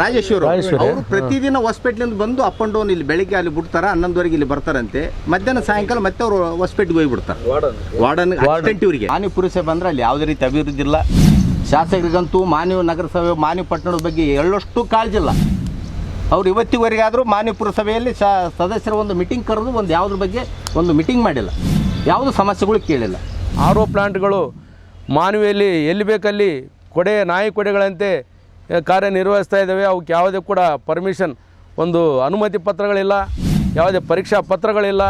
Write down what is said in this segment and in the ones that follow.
ರಾಜೇಶ್ವರಿ. ಅವರು ಪ್ರತಿದಿನ ಹೊಸಪೇಟ್ಲಿಂದ ಬಂದು ಅಪ್ ಅಂಡ್ ಡೌನ್ ಇಲ್ಲಿ ಬೆಳಿಗ್ಗೆ ಅಲ್ಲಿ ಬಿಡ್ತಾರ ಹನ್ನೊಂದುವರೆಗೆ ಇಲ್ಲಿ ಬರ್ತಾರಂತೆ. ಮಧ್ಯಾಹ್ನ ಸಾಯಂಕಾಲ ಮತ್ತೆ ಅವರು ಹೊಸಪೇಟ್ಗೆ ಹೋಗಿ ಬಿಡ್ತಾರೆ. ವಾರ್ಡನ್ ಅಸಿಸ್ಟೆಂಟ್ ಇವರಿಗೆ. ಮಾನ್ಯ ಪುರುಷ ಬಂದ್ರೆ ಅಲ್ಲಿ ಯಾವುದೇ ರೀತಿ ಅಭಿವೃದ್ಧಿ ಇಲ್ಲ. ಶಾಸಕರಿಗಂತೂ ಮಾನ್ಯ ನಗರಸಭೆ ಮಾನ್ಯ ಪಟ್ಟಣದ ಬಗ್ಗೆ ಎಳ್ಳಷ್ಟು ಕಾಳಜಿ ಇಲ್ಲ. ಅವ್ರು ಇವತ್ತಿವರೆಗೆ ಆದರೂ ಮಾನ್ಯ ಪುರಸಭೆಯಲ್ಲಿ ಶಾ ಸದಸ್ಯರ ಒಂದು ಮೀಟಿಂಗ್ ಕರೆದು ಒಂದು ಯಾವುದ್ರ ಬಗ್ಗೆ ಒಂದು ಮೀಟಿಂಗ್ ಮಾಡಿಲ್ಲ. ಯಾವುದು ಸಮಸ್ಯೆಗಳು ಕೇಳಿಲ್ಲ. ಆರೋ ಪ್ಲಾಂಟ್ಗಳು ಮಾನವಿಯಲ್ಲಿ ಎಲ್ಲಿ ಬೇಕಲ್ಲಿ ಕೊಡೆ ನಾಯಿ ಕೊಡೆಗಳಂತೆ ಕಾರ್ಯನಿರ್ವಹಿಸ್ತಾ ಇದ್ದಾವೆ. ಅವಕ್ಕೆ ಯಾವುದೇ ಕೂಡ ಪರ್ಮಿಷನ್ ಒಂದು ಅನುಮತಿ ಪತ್ರಗಳಿಲ್ಲ, ಯಾವುದೇ ಪರೀಕ್ಷಾ ಪತ್ರಗಳಿಲ್ಲ,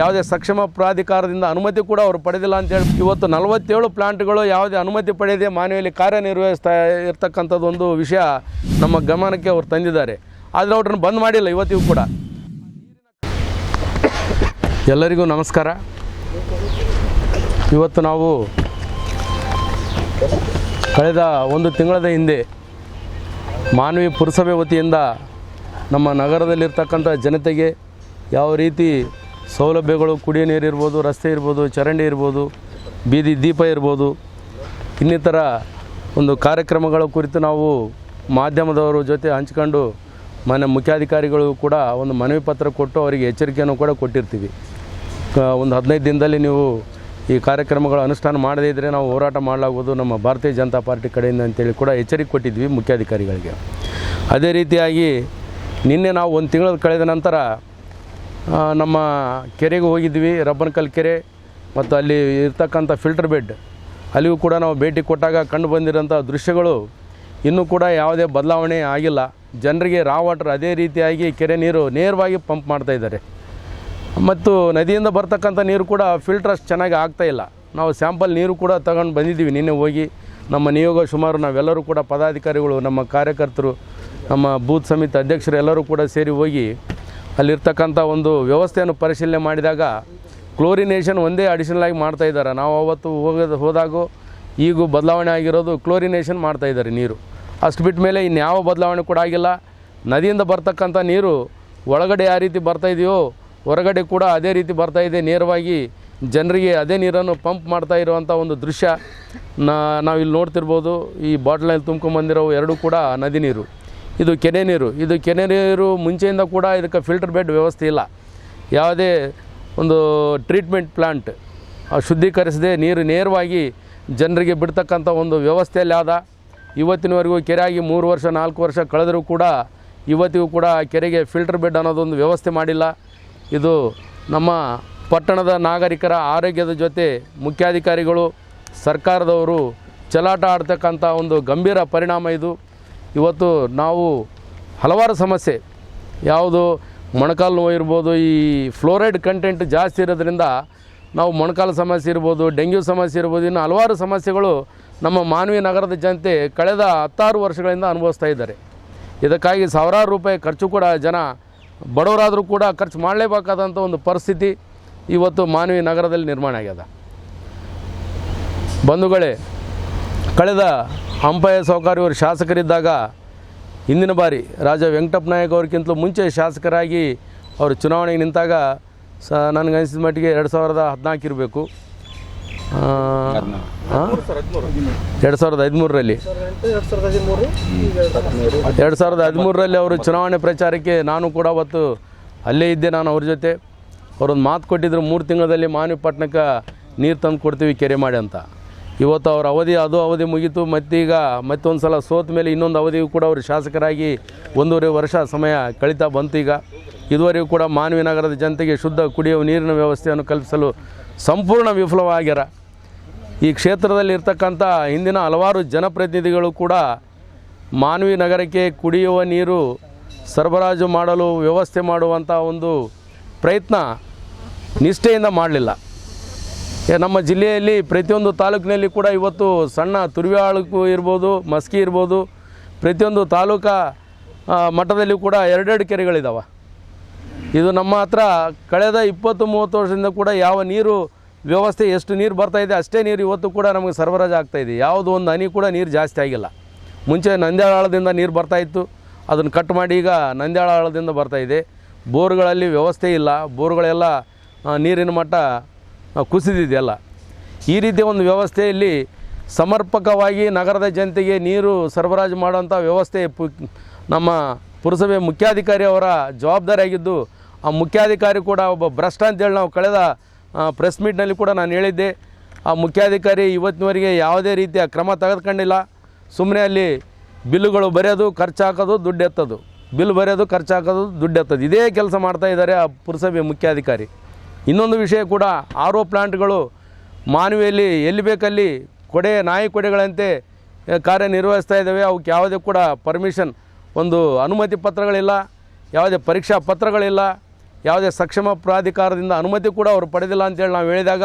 ಯಾವುದೇ ಸಕ್ಷಮ ಪ್ರಾಧಿಕಾರದಿಂದ ಅನುಮತಿ ಕೂಡ ಅವರು ಪಡೆದಿಲ್ಲ ಅಂತೇಳಿ ಇವತ್ತು ನಲವತ್ತೇಳು ಪ್ಲಾಂಟ್ಗಳು ಯಾವುದೇ ಅನುಮತಿ ಪಡೆಯದೆ ಮಾನವಿಯಲ್ಲಿ ಕಾರ್ಯನಿರ್ವಹಿಸ್ತಾ ಇರ್ತಕ್ಕಂಥದ್ದು ಒಂದು ವಿಷಯ ನಮ್ಮ ಗಮನಕ್ಕೆ ಅವರು ತಂದಿದ್ದಾರೆ. ಆದರೆ ಅವ್ರನ್ನ ಬಂದ್ ಮಾಡಿಲ್ಲ ಇವತ್ತಿಗೂ ಕೂಡ. ಎಲ್ಲರಿಗೂ ನಮಸ್ಕಾರ. ಇವತ್ತು ನಾವು ಕಳೆದ ಒಂದು ತಿಂಗಳದ ಹಿಂದೆ ಮಾನವಿ ಪುರಸಭೆ ವತಿಯಿಂದ ನಮ್ಮ ನಗರದಲ್ಲಿರ್ತಕ್ಕಂಥ ಜನತೆಗೆ ಯಾವ ರೀತಿ ಸೌಲಭ್ಯಗಳು, ಕುಡಿಯೋ ನೀರು ಇರ್ಬೋದು, ರಸ್ತೆ ಇರ್ಬೋದು, ಚರಂಡಿ ಇರ್ಬೋದು, ಬೀದಿ ದೀಪ ಇರ್ಬೋದು, ಇನ್ನಿತರ ಒಂದು ಕಾರ್ಯಕ್ರಮಗಳ ಕುರಿತು ನಾವು ಮಾಧ್ಯಮದವರ ಜೊತೆ ಹಂಚ್ಕೊಂಡು ಮನೆ ಮುಖ್ಯಾಧಿಕಾರಿಗಳು ಕೂಡ ಒಂದು ಮನವಿ ಪತ್ರ ಕೊಟ್ಟು ಅವರಿಗೆ ಎಚ್ಚರಿಕೆಯನ್ನು ಕೂಡ ಕೊಟ್ಟಿರ್ತೀವಿ. ಒಂದು ಹದಿನೈದು ದಿನದಲ್ಲಿ ನೀವು ಈ ಕಾರ್ಯಕ್ರಮಗಳ ಅನುಷ್ಠಾನ ಮಾಡದೇ ಇದ್ದರೆ ನಾವು ಹೋರಾಟ ಮಾಡಲಾಗುವುದು ನಮ್ಮ ಭಾರತೀಯ ಜನತಾ ಪಾರ್ಟಿ ಕಡೆಯಿಂದ ಅಂತೇಳಿ ಕೂಡ ಎಚ್ಚರಿಕೆ ಕೊಟ್ಟಿದ್ವಿ ಮುಖ್ಯಾಧಿಕಾರಿಗಳಿಗೆ. ಅದೇ ರೀತಿಯಾಗಿ ನಿನ್ನೆ ನಾವು ಒಂದು ತಿಂಗಳು ಕಳೆದ ನಂತರ ನಮ್ಮ ಕೆರೆಗೆ ಹೋಗಿದ್ವಿ, ರಬ್ಬನ್ಕಲ್ ಕೆರೆ ಮತ್ತು ಅಲ್ಲಿ ಇರ್ತಕ್ಕಂಥ ಫಿಲ್ಟರ್ ಬೆಡ್. ಅಲ್ಲಿಗೂ ಕೂಡ ನಾವು ಭೇಟಿ ಕೊಟ್ಟಾಗ ಕಂಡು ಬಂದಿರೋಂಥ ದೃಶ್ಯಗಳು ಇನ್ನೂ ಕೂಡ ಯಾವುದೇ ಬದಲಾವಣೆ ಆಗಿಲ್ಲ. ಜನರಿಗೆ ರಾ ವಾಟರ್ ಅದೇ ರೀತಿಯಾಗಿ ಕೆರೆ ನೀರು ನೇರವಾಗಿ ಪಂಪ್ ಮಾಡ್ತಾ ಇದ್ದಾರೆ. ಮತ್ತು ನದಿಯಿಂದ ಬರ್ತಕ್ಕಂಥ ನೀರು ಕೂಡ ಫಿಲ್ಟರ್ ಅಷ್ಟು ಚೆನ್ನಾಗಿ ಆಗ್ತಾ ಇಲ್ಲ. ನಾವು ಸ್ಯಾಂಪಲ್ ನೀರು ಕೂಡ ತಗೊಂಡು ಬಂದಿದ್ದೀವಿ. ನಿನ್ನೆ ಹೋಗಿ ನಮ್ಮ ನಿಯೋಗ ಸುಮಾರು ನಾವೆಲ್ಲರೂ ಕೂಡ ಪದಾಧಿಕಾರಿಗಳು, ನಮ್ಮ ಕಾರ್ಯಕರ್ತರು, ನಮ್ಮ ಬೂತ್ ಸಮಿತಿ ಅಧ್ಯಕ್ಷರು ಎಲ್ಲರೂ ಕೂಡ ಸೇರಿ ಹೋಗಿ ಅಲ್ಲಿರ್ತಕ್ಕಂಥ ಒಂದು ವ್ಯವಸ್ಥೆಯನ್ನು ಪರಿಶೀಲನೆ ಮಾಡಿದಾಗ ಕ್ಲೋರಿನೇಷನ್ ಒಂದೇ ಅಡಿಷನಲ್ ಆಗಿ ಮಾಡ್ತಾ ಇದ್ದಾರೆ. ನಾವು ಅವತ್ತು ಹೋಗೋದು, ಹೋದಾಗೂ ಈಗೂ ಬದಲಾವಣೆ ಆಗಿರೋದು ಕ್ಲೋರಿನೇಷನ್ ಮಾಡ್ತಾ ಇದ್ದಾರೆ ನೀರು. ಅಷ್ಟು ಬಿಟ್ಟ ಮೇಲೆ ಇನ್ಯಾವ ಬದಲಾವಣೆ ಕೂಡ ಆಗಿಲ್ಲ. ನದಿಯಿಂದ ಬರ್ತಕ್ಕಂಥ ನೀರು ಒಳಗಡೆ ಯಾವ ರೀತಿ ಬರ್ತಾ ಇದೆಯೋ ಹೊರಗಡೆ ಕೂಡ ಅದೇ ರೀತಿ ಬರ್ತಾ ಇದೆ. ನೇರವಾಗಿ ಜನರಿಗೆ ಅದೇ ನೀರನ್ನು ಪಂಪ್ ಮಾಡ್ತಾ ಇರುವಂಥ ಒಂದು ದೃಶ್ಯ ನಾವು ಇಲ್ಲಿ ನೋಡ್ತಿರ್ಬೋದು. ಈ ಬಾಟ್ಲಲ್ಲಿ ತುಂಬ್ಕೊಂಬಂದಿರೋ ಎರಡೂ ಕೂಡ ನದಿ ನೀರು. ಇದು ಕೆನೆ ನೀರು. ಇದು ಕೆನೆ ನೀರು ಮುಂಚೆಯಿಂದ ಕೂಡ ಇದಕ್ಕೆ ಫಿಲ್ಟರ್ ಬೆಡ್ ವ್ಯವಸ್ಥೆ ಇಲ್ಲ. ಯಾವುದೇ ಒಂದು ಟ್ರೀಟ್ಮೆಂಟ್ ಪ್ಲಾಂಟ್ ಶುದ್ಧೀಕರಿಸದೆ ನೀರು ನೇರವಾಗಿ ಜನರಿಗೆ ಬಿಡ್ತಕ್ಕಂಥ ಒಂದು ವ್ಯವಸ್ಥೆಯಲ್ಲಿ ಆದ. ಇವತ್ತಿನವರೆಗೂ ಕೆರೆಯಾಗಿ ಮೂರು ವರ್ಷ, ನಾಲ್ಕು ವರ್ಷ ಕಳೆದರೂ ಕೂಡ ಇವತ್ತಿಗೂ ಕೂಡ ಕೆರೆಗೆ ಫಿಲ್ಟರ್ ಬೆಡ್ ಅನ್ನೋದೊಂದು ವ್ಯವಸ್ಥೆ ಮಾಡಿಲ್ಲ. ಇದು ನಮ್ಮ ಪಟ್ಟಣದ ನಾಗರಿಕರ ಆರೋಗ್ಯದ ಜೊತೆ ಮುಖ್ಯಾಧಿಕಾರಿಗಳು, ಸರ್ಕಾರದವರು ಚಲಾಟ ಆಡ್ತಕ್ಕಂಥ ಒಂದು ಗಂಭೀರ ಪರಿಣಾಮ ಇದು. ಇವತ್ತು ನಾವು ಹಲವಾರು ಸಮಸ್ಯೆ, ಯಾವುದು ಮೊಣಕಾಲು ನೋವು ಇರ್ಬೋದು, ಈ ಫ್ಲೋರೈಡ್ ಕಂಟೆಂಟ್ ಜಾಸ್ತಿ ಇರೋದ್ರಿಂದ ನಾವು ಮೊಣಕಾಲು ಸಮಸ್ಯೆ ಇರ್ಬೋದು, ಡೆಂಗ್ಯೂ ಸಮಸ್ಯೆ ಇರ್ಬೋದು, ಇನ್ನು ಹಲವಾರು ಸಮಸ್ಯೆಗಳು ನಮ್ಮ ಮಾನವೀಯ ನಗರದ ಜನತೆ ಕಳೆದ ಹತ್ತಾರು ವರ್ಷಗಳಿಂದ ಅನುಭವಿಸ್ತಾ ಇದ್ದಾರೆ. ಇದಕ್ಕಾಗಿ ಸಾವಿರಾರು ರೂಪಾಯಿ ಖರ್ಚು ಕೂಡ ಜನ ಬಡವರಾದರೂ ಕೂಡ ಖರ್ಚು ಮಾಡಲೇಬೇಕಾದಂಥ ಒಂದು ಪರಿಸ್ಥಿತಿ ಇವತ್ತು ಮಾನವಿ ನಗರದಲ್ಲಿ ನಿರ್ಮಾಣ ಆಗ್ಯದ. ಬಂಧುಗಳೇ, ಕಳೆದ ಹಂಪಯ್ಯ ಸೌಕರ್ಯ ಇವರು ಶಾಸಕರಿದ್ದಾಗ ಹಿಂದಿನ ಬಾರಿ ರಾಜ ವೆಂಕಟಪ್ಪ ನಾಯಕ್ ಅವ್ರಿಗಿಂತಲೂ ಮುಂಚೆ ಶಾಸಕರಾಗಿ ಅವರು ಚುನಾವಣೆಗೆ ನಿಂತಾಗ ಸ ನನಗನ್ಸಿದ ಮಟ್ಟಿಗೆ ಎರಡು ಸಾವಿರದ ಹದಿನಾಲ್ಕು ಇರಬೇಕು. ಎರಡು ಸಾವಿರದ ಹದಿಮೂರರಲ್ಲಿ ಎರಡು ಸಾವಿರದ ಹದಿಮೂರರಲ್ಲಿ ಅವರು ಚುನಾವಣೆ ಪ್ರಚಾರಕ್ಕೆ ನಾನು ಕೂಡ ಅವತ್ತು ಅಲ್ಲೇ ಇದ್ದೆ ನಾನು ಅವ್ರ ಜೊತೆ. ಅವರೊಂದು ಮಾತು ಕೊಟ್ಟಿದ್ರು, ಮೂರು ತಿಂಗಳಲ್ಲಿ ಮಾನವಿ ಪಟ್ಟಣಕ್ಕೆ ನೀರು ತಂದು ಕೊಡ್ತೀವಿ ಕೆರೆ ಮಾಡಿ ಅಂತ. ಇವತ್ತು ಅವ್ರ ಅವಧಿ ಅದು ಅವಧಿ ಮುಗೀತು, ಮತ್ತೀಗ ಮತ್ತೊಂದು ಸಲ ಸೋತ ಮೇಲೆ ಇನ್ನೊಂದು ಅವಧಿಗೂ ಕೂಡ ಅವರು ಶಾಸಕರಾಗಿ ಒಂದೂವರೆ ವರ್ಷ ಸಮಯ ಕಳೀತಾ ಬಂತು ಈಗ. ಇದುವರೆಗೂ ಕೂಡ ಮಾನವಿ ನಗರದ ಜನತೆಗೆ ಶುದ್ಧ ಕುಡಿಯುವ ನೀರಿನ ವ್ಯವಸ್ಥೆಯನ್ನು ಕಲ್ಪಿಸಲು ಸಂಪೂರ್ಣ ವಿಫಲವಾಗ್ಯಾರ ಈ ಕ್ಷೇತ್ರದಲ್ಲಿರ್ತಕ್ಕಂಥ ಹಿಂದಿನ ಹಲವಾರು ಜನಪ್ರತಿನಿಧಿಗಳು ಕೂಡ ಮಾನವಿ ನಗರಕ್ಕೆ ಕುಡಿಯುವ ನೀರು ಸರಬರಾಜು ಮಾಡಲು ವ್ಯವಸ್ಥೆ ಮಾಡುವಂಥ ಒಂದು ಪ್ರಯತ್ನ ನಿಷ್ಠೆಯಿಂದ ಮಾಡಲಿಲ್ಲ. ನಮ್ಮ ಜಿಲ್ಲೆಯಲ್ಲಿ ಪ್ರತಿಯೊಂದು ತಾಲೂಕಿನಲ್ಲಿ ಕೂಡ ಇವತ್ತು ಸಣ್ಣ ತುರ್ವ್ಯಾಳಕ್ಕೂ ಇರ್ಬೋದು, ಮಸ್ಕಿ ಇರ್ಬೋದು, ಪ್ರತಿಯೊಂದು ತಾಲೂಕಾ ಮಟ್ಟದಲ್ಲಿ ಕೂಡ ಎರಡೆರಡು ಕೆರೆಗಳಿದ್ದಾವೆ ಇದು ನಮ್ಮ ಹತ್ರ ಕಳೆದ ಇಪ್ಪತ್ತು ಮೂವತ್ತು ವರ್ಷದಿಂದ ಕೂಡ ಯಾವ ನೀರು ವ್ಯವಸ್ಥೆ, ಎಷ್ಟು ನೀರು ಬರ್ತಾ ಇದೆ, ಅಷ್ಟೇ ನೀರು ಇವತ್ತು ಕೂಡ ನಮಗೆ ಸರಬರಾಜು ಆಗ್ತಾಯಿದೆ ಯಾವುದೋ ಒಂದು ಹನಿ ಕೂಡ ನೀರು ಜಾಸ್ತಿ ಆಗಿಲ್ಲ. ಮುಂಚೆ ನಂದ್ಯಾಳದಿಂದ ನೀರು ಬರ್ತಾ ಇತ್ತು. ಅದನ್ನು ಕಟ್ ಮಾಡಿ ಈಗ ನಂದ್ಯಾಳದಿಂದ ಬರ್ತಾ ಇದೆ. ಬೋರ್ಗಳಲ್ಲಿ ವ್ಯವಸ್ಥೆ ಇಲ್ಲ. ಬೋರ್ಗಳೆಲ್ಲ ನೀರಿನ ಮಟ್ಟ ಕುಸಿದಿದೆಯಲ್ಲ ಈ ರೀತಿಯ ಒಂದು ವ್ಯವಸ್ಥೆಯಲ್ಲಿ ಸಮರ್ಪಕವಾಗಿ ನಗರದ ಜನತೆಗೆ ನೀರು ಸರಬರಾಜು ಮಾಡುವಂಥ ವ್ಯವಸ್ಥೆ ನಮ್ಮ ಪುರಸಭೆ ಮುಖ್ಯಾಧಿಕಾರಿಯವರ ಜವಾಬ್ದಾರಿಯಾಗಿದ್ದು ಆ ಮುಖ್ಯಾಧಿಕಾರಿ ಕೂಡ ಒಬ್ಬ ಭ್ರಷ್ಟ ಅಂತೇಳಿ ನಾವು ಕಳೆದ ಪ್ರೆಸ್ ಮೀಟ್ನಲ್ಲಿ ಕೂಡ ನಾನು ಹೇಳಿದ್ದೆ. ಆ ಮುಖ್ಯಾಧಿಕಾರಿ ಇವತ್ತಿನವರೆಗೆ ಯಾವುದೇ ರೀತಿಯ ಕ್ರಮ ತೆಗೆದುಕೊಂಡಿಲ್ಲ. ಸುಮ್ಮನೆ ಅಲ್ಲಿ ಬಿಲ್ಲುಗಳು ಬರೆಯೋದು, ಖರ್ಚು ಹಾಕೋದು, ದುಡ್ಡು ಎತ್ತೋದು. ಬಿಲ್ ಬರೆಯೋದು, ಖರ್ಚು ಹಾಕೋದು, ದುಡ್ಡು ಎತ್ತೋದು. ಇದೇ ಕೆಲಸ ಮಾಡ್ತಾ ಇದ್ದಾರೆ ಆ ಪುರಸಭೆ ಮುಖ್ಯಾಧಿಕಾರಿ. ಇನ್ನೊಂದು ವಿಷಯ ಕೂಡ, ಆರೋ ಪ್ಲಾಂಟ್ಗಳು ಮಾನವಿಯಲ್ಲಿ ಎಲ್ಲಿ ಬೇಕಲ್ಲಿ ಕೊಡೆ, ನಾಯಿ ಕೊಡೆಗಳಂತೆ ಕಾರ್ಯನಿರ್ವಹಿಸ್ತಾ ಇದ್ದಾವೆ. ಅವಕ್ಕೆ ಯಾವುದೇ ಕೂಡ ಪರ್ಮಿಷನ್ ಒಂದು ಅನುಮತಿ ಪತ್ರಗಳಿಲ್ಲ, ಯಾವುದೇ ಪರೀಕ್ಷಾ ಪತ್ರಗಳಿಲ್ಲ. ಯಾವುದೇ ಸಕ್ಷಮ ಪ್ರಾಧಿಕಾರದಿಂದ ಅನುಮತಿ ಕೂಡ ಅವರು ಪಡೆದಿಲ್ಲ ಅಂತೇಳಿ ನಾವು ಹೇಳಿದಾಗ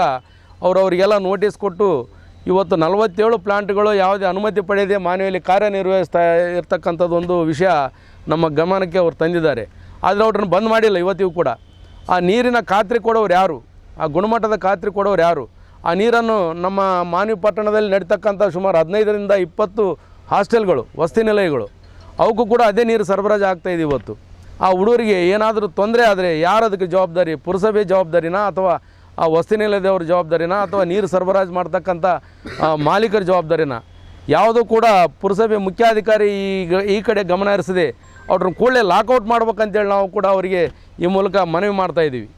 ಅವರು ಅವರಿಗೆಲ್ಲ ನೋಟಿಸ್ ಕೊಟ್ಟು ಇವತ್ತು ನಲವತ್ತೇಳು ಪ್ಲಾಂಟ್ಗಳು ಯಾವುದೇ ಅನುಮತಿ ಪಡೆಯದೆ ಮಾನವಿಯಲ್ಲಿ ಕಾರ್ಯನಿರ್ವಹಿಸ್ತಾ ಇರ್ತಕ್ಕಂಥದ್ದು ಒಂದು ವಿಷಯ ನಮ್ಮ ಗಮನಕ್ಕೆ ಅವರು ತಂದಿದ್ದಾರೆ. ಆದರೆ ಅವ್ರನ್ನ ಬಂದ್ ಮಾಡಿಲ್ಲ ಇವತ್ತಿಗೂ ಕೂಡ. ಆ ನೀರಿನ ಖಾತ್ರಿ ಕೊಡೋರು ಯಾರು? ಆ ಗುಣಮಟ್ಟದ ಖಾತ್ರಿ ಕೊಡೋರು ಯಾರು? ಆ ನೀರನ್ನು ನಮ್ಮ ಮಾನವಿ ಪಟ್ಟಣದಲ್ಲಿ ನಡೀತಕ್ಕಂಥ ಸುಮಾರು ಹದಿನೈದರಿಂದ ಇಪ್ಪತ್ತು ಹಾಸ್ಟೆಲ್ಗಳು, ವಸತಿ ನಿಲಯಗಳು ಅವಕ್ಕೂ ಕೂಡ ಅದೇ ನೀರು ಸರಬರಾಜು ಆಗ್ತಾಯಿದೆ ಇವತ್ತು. ಆ ಹುಡುಗರಿಗೆ ಏನಾದರೂ ತೊಂದರೆ ಆದರೆ ಯಾರು ಅದಕ್ಕೆ ಜವಾಬ್ದಾರಿ? ಪುರಸಭೆ ಜವಾಬ್ದಾರಿನಾ ಅಥವಾ ಆ ವಸತಿ ನಿಲಯದವ್ರ ಜವಾಬ್ದಾರಿನಾ ಅಥವಾ ನೀರು ಸರಬರಾಜು ಮಾಡ್ತಕ್ಕಂಥ ಮಾಲೀಕರ ಜವಾಬ್ದಾರಿನಾ? ಯಾವುದೂ ಕೂಡ ಪುರಸಭೆ ಮುಖ್ಯಾಧಿಕಾರಿ ಈಗ ಈ ಕಡೆ ಗಮನ ಹರಿಸದೆ ಅವ್ರನ್ನ ಕೂಡಲೇ ಲಾಕೌಟ್ ಮಾಡ್ಬೇಕಂತೇಳಿ ನಾವು ಕೂಡ ಅವರಿಗೆ ಈ ಮೂಲಕ ಮನವಿ ಮಾಡ್ತಾ ಇದ್ದೀವಿ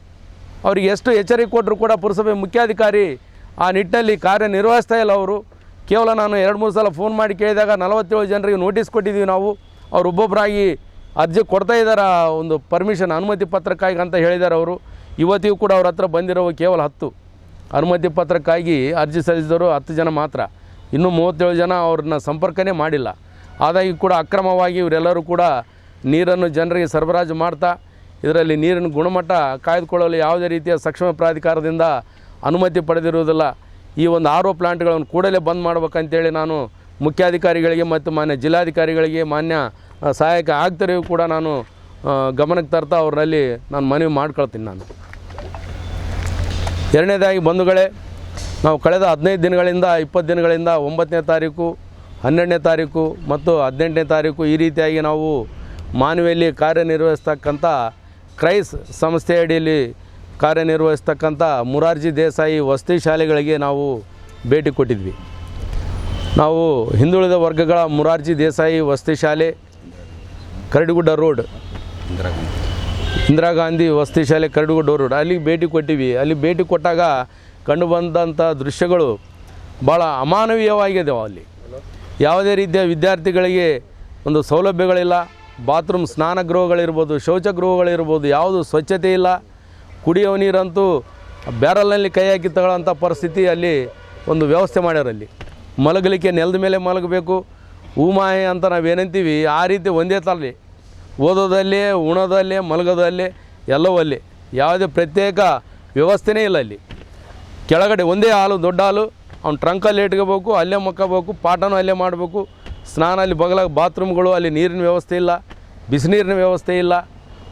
ಅವ್ರಿಗೆ ಎಷ್ಟು ಎಚ್ಚರಿಕೆ ಕೊಟ್ಟರು ಕೂಡ ಪುರಸಭೆ ಮುಖ್ಯಾಧಿಕಾರಿ ಆ ನಿಟ್ಟಿನಲ್ಲಿ ಕಾರ್ಯನಿರ್ವಹಿಸ್ತಾ ಇಲ್ಲ ಅವರು. ಕೇವಲ ನಾನು ಎರಡು ಮೂರು ಸಲ ಫೋನ್ ಮಾಡಿ ಕೇಳಿದಾಗ ನಲವತ್ತೇಳು ಜನರಿಗೆ ನೋಟಿಸ್ ಕೊಟ್ಟಿದ್ದೀವಿ ನಾವು. ಅವ್ರು ಒಬ್ಬೊಬ್ಬರಾಗಿ ಅರ್ಜಿ ಕೊಡ್ತಾ ಇದ್ದಾರೆ ಒಂದು ಪರ್ಮಿಷನ್ ಅನುಮತಿ ಪತ್ರಕ್ಕಾಗಿ ಅಂತ ಹೇಳಿದ್ದಾರೆ ಅವರು. ಇವತ್ತಿಗೂ ಕೂಡ ಅವ್ರ ಹತ್ರ ಬಂದಿರೋ ಕೇವಲ ಹತ್ತು. ಅನುಮತಿ ಪತ್ರಕ್ಕಾಗಿ ಅರ್ಜಿ ಸಲ್ಲಿಸಿದವರು ಹತ್ತು ಜನ ಮಾತ್ರ. ಇನ್ನೂ ಮೂವತ್ತೇಳು ಜನ ಅವ್ರನ್ನ ಸಂಪರ್ಕನೇ ಮಾಡಿಲ್ಲ. ಆದಾಗಿ ಕೂಡ ಅಕ್ರಮವಾಗಿ ಇವರೆಲ್ಲರೂ ಕೂಡ ನೀರನ್ನು ಜನರಿಗೆ ಸರಬರಾಜು ಮಾಡ್ತಾ, ಇದರಲ್ಲಿ ನೀರಿನ ಗುಣಮಟ್ಟ ಕಾಯ್ದುಕೊಳ್ಳಲು ಯಾವುದೇ ರೀತಿಯ ಸಕ್ಷಮ ಪ್ರಾಧಿಕಾರದಿಂದ ಅನುಮತಿ ಪಡೆದಿರುವುದಿಲ್ಲ. ಈ ಒಂದು ಆರ್ ಪ್ಲಾಂಟ್ಗಳನ್ನು ಕೂಡಲೇ ಬಂದ್ ಮಾಡ್ಬೇಕಂತೇಳಿ ನಾನು ಮುಖ್ಯಾಧಿಕಾರಿಗಳಿಗೆ ಮತ್ತು ಮಾನ್ಯ ಜಿಲ್ಲಾಧಿಕಾರಿಗಳಿಗೆ ಮಾನ್ಯ ಸಹಾಯಕ ಆಗ್ತಾರೆ ಕೂಡ ನಾನು ಗಮನಕ್ಕೆ ತರ್ತಾ ಅವರಲ್ಲಿ ನಾನು ಮನವಿ ಮಾಡ್ಕೊಳ್ತೀನಿ ನಾನು. ಎರಡನೇದಾಗಿ ಬಂಧುಗಳೇ, ನಾವು ಕಳೆದ ಹದಿನೈದು ದಿನಗಳಿಂದ, ಇಪ್ಪತ್ತು ದಿನಗಳಿಂದ ಒಂಬತ್ತನೇ ತಾರೀಕು, ಹನ್ನೆರಡನೇ ತಾರೀಕು ಮತ್ತು ಹದಿನೆಂಟನೇ ತಾರೀಕು ಈ ರೀತಿಯಾಗಿ ನಾವು ಮಾನವಿಯಲ್ಲಿ ಕಾರ್ಯನಿರ್ವಹಿಸ್ತಕ್ಕಂಥ ಕ್ರೈಸ್ ಸಂಸ್ಥೆಯಡಿಯಲ್ಲಿ ಕಾರ್ಯನಿರ್ವಹಿಸ್ತಕ್ಕಂಥ ಮುರಾರ್ಜಿ ದೇಸಾಯಿ ವಸತಿ ಶಾಲೆಗಳಿಗೆ ನಾವು ಭೇಟಿ ಕೊಟ್ಟಿದ್ವಿ. ನಾವು ಹಿಂದುಳಿದ ವರ್ಗಗಳ ಮುರಾರ್ಜಿ ದೇಸಾಯಿ ವಸತಿ ಶಾಲೆ ಕರಡಿಗುಡ್ಡ ರೋಡ್. ಇಂದಿರಾ ಗಾಂಧಿ ವಸತಿ ಶಾಲೆ ಕರಡುಗುಡ್ಡ ರೋಡ್. ಅಲ್ಲಿಗೆ ಭೇಟಿ ಕೊಟ್ಟಿವಿ. ಅಲ್ಲಿ ಭೇಟಿ ಕೊಟ್ಟಾಗ ಕಂಡು ಬಂದಂಥ ದೃಶ್ಯಗಳು ಭಾಳ ಅಮಾನವೀಯವಾಗಿದೆ ಅಲ್ಲಿ. ಯಾವುದೇ ರೀತಿಯ ವಿದ್ಯಾರ್ಥಿಗಳಿಗೆ ಒಂದು ಸೌಲಭ್ಯಗಳಿಲ್ಲ. ಬಾತ್ರೂಮ್ ಸ್ನಾನ ಗೃಹಗಳಿರ್ಬೋದು, ಶೌಚ ಗೃಹಗಳಿರ್ಬೋದು, ಯಾವುದು ಸ್ವಚ್ಛತೆ ಇಲ್ಲ. ಕುಡಿಯೋ ನೀರಂತೂ ಬ್ಯಾರಲ್ನಲ್ಲಿ ಕೈ ಹಾಕಿ ತಗೊಳ್ಳೋಂಥ ಪರಿಸ್ಥಿತಿ ಅಲ್ಲಿ ಒಂದು ವ್ಯವಸ್ಥೆ ಮಾಡ್ಯಾರಲ್ಲಿ ಮಲಗಲಿಕ್ಕೆ ನೆಲದ ಮೇಲೆ ಮಲಗಬೇಕು. ಹೂಮಾಯಿ ಅಂತ ನಾವು ಏನಂತೀವಿ ಆ ರೀತಿ ಒಂದೇ ತರಲಿ ಓದೋದಲ್ಲಿ, ಉಣೋದಲ್ಲಿ, ಮಲಗೋದಲ್ಲಿ ಎಲ್ಲವೂ ಅಲ್ಲಿ ಯಾವುದೇ ಪ್ರತ್ಯೇಕ ವ್ಯವಸ್ಥೆನೇ ಇಲ್ಲ ಅಲ್ಲಿ. ಕೆಳಗಡೆ ಒಂದೇ ಹಾಲು, ದೊಡ್ಡ ಹಾಲು, ಅವ್ನು ಟ್ರಂಕಲ್ಲಿ ಇಟ್ಕೋಬೇಕು, ಅಲ್ಲೇ ಮಕ್ಕೋಬೇಕು, ಪಾಠನೂ ಅಲ್ಲೇ ಮಾಡಬೇಕು. ಸ್ನಾನ ಅಲ್ಲಿ ಬಗಲಾಗ ಬಾತ್ರೂಮ್ಗಳು, ಅಲ್ಲಿ ನೀರಿನ ವ್ಯವಸ್ಥೆ ಇಲ್ಲ, ಬಿಸಿನೀರಿನ ವ್ಯವಸ್ಥೆ ಇಲ್ಲ.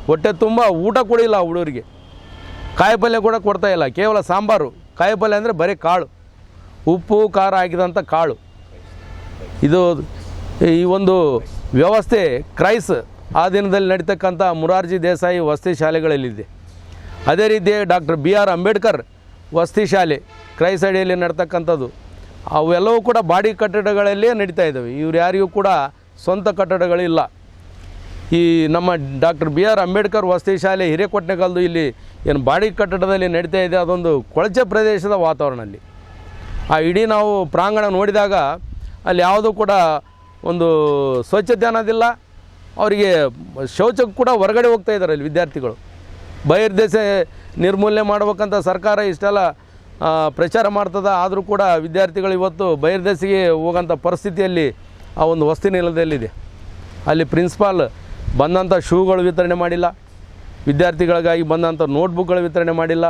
ಹೊಟ್ಟೆ ತುಂಬ ಊಟ ಕೂಡ ಇಲ್ಲ ಹುಡುಗರಿಗೆ. ಕಾಯಿಪಲ್ಯ ಕೂಡ ಕೊಡ್ತಾ ಇಲ್ಲ, ಕೇವಲ ಸಾಂಬಾರು. ಕಾಯಿಪಲ್ಯ ಅಂದರೆ ಬರೀ ಕಾಳು. ಉಪ್ಪು, ಖಾರ ಹಾಕಿದಂಥ ಕಾಳು. ಇದು ಈ ಒಂದು ವ್ಯವಸ್ಥೆ ಕ್ರೈಸ್ ಆ ದಿನದಲ್ಲಿ ನಡೀತಕ್ಕಂಥ ಮುರಾರ್ಜಿ ದೇಸಾಯಿ ವಸತಿ ಶಾಲೆಗಳಲ್ಲಿದೆ. ಅದೇ ರೀತಿ ಡಾಕ್ಟರ್ ಬಿ ಆರ್ ಅಂಬೇಡ್ಕರ್ ವಸತಿ ಶಾಲೆ ಕ್ರೈಸ್ ಅಡಿಯಲ್ಲಿ ನಡ್ತಕ್ಕಂಥದ್ದು. ಅವೆಲ್ಲವೂ ಕೂಡ ಬಾಡಿ ಕಟ್ಟಡಗಳಲ್ಲೇ ನಡೀತಾ ಇದ್ದಾವೆ. ಇವ್ರು ಯಾರಿಗೂ ಕೂಡ ಸ್ವಂತ ಕಟ್ಟಡಗಳಿಲ್ಲ. ಈ ನಮ್ಮ ಡಾಕ್ಟರ್ ಬಿ ಆರ್ ಅಂಬೇಡ್ಕರ್ ವಸತಿ ಶಾಲೆ ಹಿರೇಕೊಟ್ಟೆಗಲ್ದು ಇಲ್ಲಿ ಏನು ಬಾಡಿ ಕಟ್ಟಡದಲ್ಲಿ ನಡೀತಾ ಇದೆ. ಅದೊಂದು ಕೊಳಚೆ ಪ್ರದೇಶದ ವಾತಾವರಣದಲ್ಲಿ ಆ ಇಡೀ ನಾವು ಪ್ರಾಂಗಣ ನೋಡಿದಾಗ ಅಲ್ಲಿ ಯಾವುದೂ ಕೂಡ ಒಂದು ಸ್ವಚ್ಛತೆ ಅನ್ನೋದಿಲ್ಲ ಅವರಿಗೆ ಶೌಚಕ್ಕೆ ಕೂಡ ಹೊರಗಡೆ ಹೋಗ್ತಾ ಇದ್ದಾರೆ ಅಲ್ಲಿ ವಿದ್ಯಾರ್ಥಿಗಳು. ಬಹಿರ್ದೇಶ ನಿರ್ಮೂಲನೆ ಮಾಡ್ಬೇಕಂತ ಸರ್ಕಾರ ಇಷ್ಟೆಲ್ಲ ಪ್ರಚಾರ ಮಾಡ್ತದ. ಆದರೂ ಕೂಡ ವಿದ್ಯಾರ್ಥಿಗಳು ಇವತ್ತು ಬಹಿರ್ದೇಶಿಗೆ ಹೋಗೋಂಥ ಪರಿಸ್ಥಿತಿಯಲ್ಲಿ ಆ ಒಂದು ವಸ್ತು ನಿಲಯದಲ್ಲಿದೆ. ಅಲ್ಲಿ ಪ್ರಿನ್ಸಿಪಾಲ್ ಬಂದಂಥ ಶೂಗಳು ವಿತರಣೆ ಮಾಡಿಲ್ಲ. ವಿದ್ಯಾರ್ಥಿಗಳಿಗಾಗಿ ಬಂದಂಥ ನೋಟ್ಬುಕ್ಗಳು ವಿತರಣೆ ಮಾಡಿಲ್ಲ.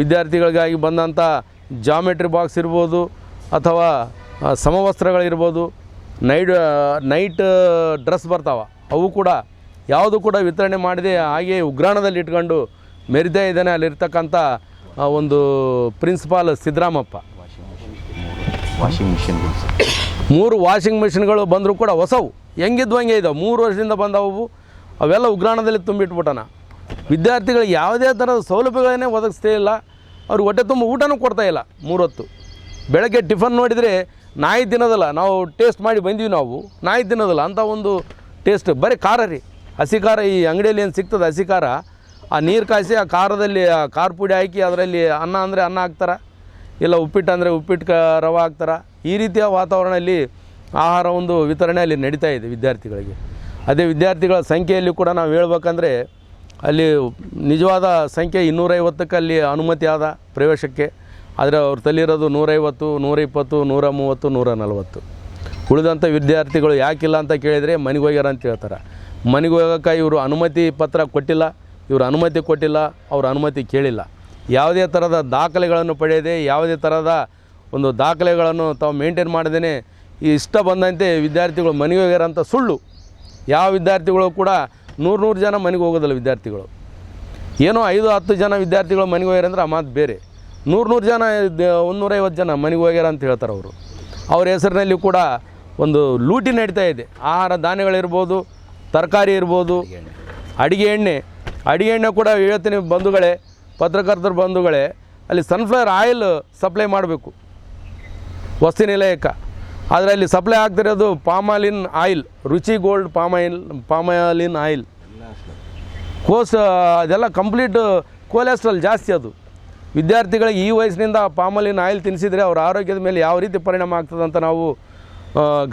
ವಿದ್ಯಾರ್ಥಿಗಳಿಗಾಗಿ ಬಂದಂಥ ಜಾಮೆಟ್ರಿ ಬಾಕ್ಸ್ ಇರ್ಬೋದು ಅಥವಾ ಸಮವಸ್ತ್ರಗಳಿರ್ಬೋದು. ನೈಟ್ ನೈಟ್ ಡ್ರೆಸ್ ಬರ್ತಾವೆ. ಅವು ಕೂಡ ಯಾವುದು ಕೂಡ ವಿತರಣೆ ಮಾಡಿದೆ, ಹಾಗೆ ಉಗ್ರಾಣದಲ್ಲಿ ಇಟ್ಕೊಂಡು ಮೆರಿದೇ ಇದ್ದಾನೆ ಅಲ್ಲಿರ್ತಕ್ಕಂಥ ಒಂದು ಪ್ರಿನ್ಸಿಪಾಲ್ ಸಿದ್ದರಾಮಪ್ಪ. ವಾಷಿಂಗ್ ಮಿಷಿನ್ ಮೂರು ವಾಷಿಂಗ್ ಮಿಷಿನ್ಗಳು ಬಂದರೂ ಕೂಡ ಹೊಸವು. ಹೆಂಗಿದ್ವು, ಹಂಗೆ ಇದಾವೆ. ಮೂರು ವರ್ಷದಿಂದ ಬಂದವು. ಅವೆಲ್ಲ ಉಗ್ರಾಣದಲ್ಲಿ ತುಂಬಿಟ್ಬಿಟ್ಟನ ವಿದ್ಯಾರ್ಥಿಗಳಿಗೆ ಯಾವುದೇ ಥರದ ಸೌಲಭ್ಯಗಳನ್ನೇ ಒದಗಿಸ್ತಾ ಇಲ್ಲ. ಅವ್ರಿಗೆ ಹೊಟ್ಟೆ ತುಂಬ ಊಟನೂ ಕೊಡ್ತಾ ಇಲ್ಲ ಮೂರೊತ್ತು. ಬೆಳಗ್ಗೆ ಟಿಫನ್ ನೋಡಿದರೆ ನಾಯಿ ದಿನದಲ್ಲ, ನಾವು ಟೇಸ್ಟ್ ಮಾಡಿ ಬಂದೀವಿ ನಾವು, ನಾಯಿ ದಿನದಲ್ಲ ಅಂಥ ಒಂದು ಟೇಸ್ಟ್ ಬರೀ ಖಾರ ರೀ. ಹಸಿ ಖಾರ, ಈ ಅಂಗಡಿಯಲ್ಲಿ ಏನು ಸಿಗ್ತದೆ ಹಸಿ ಖಾರ? ಆ ನೀರು ಕಾಯಿಸಿ, ಆ ಖಾರದಲ್ಲಿ, ಆ ಖಾರ ಪುಡಿ ಹಾಕಿ ಅದರಲ್ಲಿ ಅನ್ನ ಅಂದರೆ ಅನ್ನ ಹಾಕ್ತಾರೆ, ಇಲ್ಲ ಉಪ್ಪಿಟ್ಟು ಅಂದರೆ ಉಪ್ಪಿಟ್ಟು ಕ, ರವೆ ಹಾಕ್ತಾರೆ. ಈ ರೀತಿಯ ವಾತಾವರಣ ಇಲ್ಲಿ ಆಹಾರ ಒಂದು ವಿತರಣೆ ಅಲ್ಲಿ ನಡೀತಾ ಇದೆ ವಿದ್ಯಾರ್ಥಿಗಳಿಗೆ. ಅದೇ ವಿದ್ಯಾರ್ಥಿಗಳ ಸಂಖ್ಯೆಯಲ್ಲಿ ಕೂಡ ನಾವು ಹೇಳ್ಬೇಕಂದ್ರೆ, ಅಲ್ಲಿ ನಿಜವಾದ ಸಂಖ್ಯೆ ಇನ್ನೂರೈವತ್ತಕ್ಕೆ ಅಲ್ಲಿ ಅನುಮತಿ ಆದ ಪ್ರವೇಶಕ್ಕೆ. ಆದರೆ ಅವ್ರ ತಲ್ಲಿರೋದು ನೂರೈವತ್ತು ನೂರ ಇಪ್ಪತ್ತು ನೂರ ಮೂವತ್ತು ನೂರ ನಲವತ್ತು ಉಳಿದಂಥ ವಿದ್ಯಾರ್ಥಿಗಳು ಯಾಕಿಲ್ಲ ಅಂತ ಕೇಳಿದರೆ ಮನೆಗೆ ಹೋಗ್ಯಾರ ಅಂತ ಹೇಳ್ತಾರೆ. ಮನೆಗೆ ಹೋಗೋಕೆ ಇವರು ಅನುಮತಿ ಪತ್ರ ಕೊಟ್ಟಿಲ್ಲ, ಇವರು ಅನುಮತಿ ಕೊಟ್ಟಿಲ್ಲ, ಅವ್ರ ಅನುಮತಿ ಕೇಳಿಲ್ಲ. ಯಾವುದೇ ಥರದ ದಾಖಲೆಗಳನ್ನು ಪಡೆಯದೆ, ಯಾವುದೇ ಥರದ ಒಂದು ದಾಖಲೆಗಳನ್ನು ತಾವು ಮೇಂಟೈನ್ ಮಾಡದೇ ಇಷ್ಟ ಬಂದಂತೆ ವಿದ್ಯಾರ್ಥಿಗಳು ಮನೆಗೆ ಹೋಗ್ಯಾರ ಅಂತ ಸುಳ್ಳು. ಯಾವ ವಿದ್ಯಾರ್ಥಿಗಳು ಕೂಡ ನೂರು ನೂರು ಜನ ಮನೆಗೆ ಹೋಗೋದಿಲ್ಲ ವಿದ್ಯಾರ್ಥಿಗಳು. ಏನೋ ಐದು, ಹತ್ತು ಜನ ವಿದ್ಯಾರ್ಥಿಗಳು ಮನೆಗೆ ಹೋಗ್ಯಾರಂದ್ರೆ ಆ ಮಾತು ಬೇರೆ. ನೂರು ನೂರು ಜನ ಒಂದೂರೈವತ್ತು ಜನ ಮನೆಗೆ ಹೋಗ್ಯಾರ ಅಂತ ಹೇಳ್ತಾರೆ ಅವರು. ಅವ್ರ ಹೆಸರಿನಲ್ಲಿ ಕೂಡ ಒಂದು ಲೂಟಿ ನಡೀತಾ ಇದೆ. ಆಹಾರ ಧಾನ್ಯಗಳಿರ್ಬೋದು, ತರಕಾರಿ ಇರ್ಬೋದು, ಅಡಿಗೆ ಎಣ್ಣೆ. ಅಡಿಗೆ ಎಣ್ಣೆ ಕೂಡ ಹೇಳ್ತೀನಿ ಬಂಧುಗಳೇ, ಪತ್ರಕರ್ತರ ಬಂಧುಗಳೇ, ಅಲ್ಲಿ ಸನ್ಫ್ಲವರ್ ಆಯಿಲ್ ಸಪ್ಲೈ ಮಾಡಬೇಕು. ವಸ್ತು ನಿಲಯಕ್ಕೆ. ಆದರೆ ಅಲ್ಲಿ ಸಪ್ಲೈ ಆಗ್ತಿರೋದು palmolein oil Ruchi Gold palm oil palmolein oil ಕೋಸ್, ಅದೆಲ್ಲ ಕಂಪ್ಲೀಟ್ ಕೊಲೆಸ್ಟ್ರಾಲ್ ಜಾಸ್ತಿ ಅದು. ವಿದ್ಯಾರ್ಥಿಗಳಿಗೆ ಈ ವಯಸ್ಸಿನಿಂದ ಪಾಮಲಿನ ಆಯಿಲ್ ತಿನ್ನಿಸಿದರೆ ಅವ್ರ ಆರೋಗ್ಯದ ಮೇಲೆ ಯಾವ ರೀತಿ ಪರಿಣಾಮ ಆಗ್ತದೆ ಅಂತ ನಾವು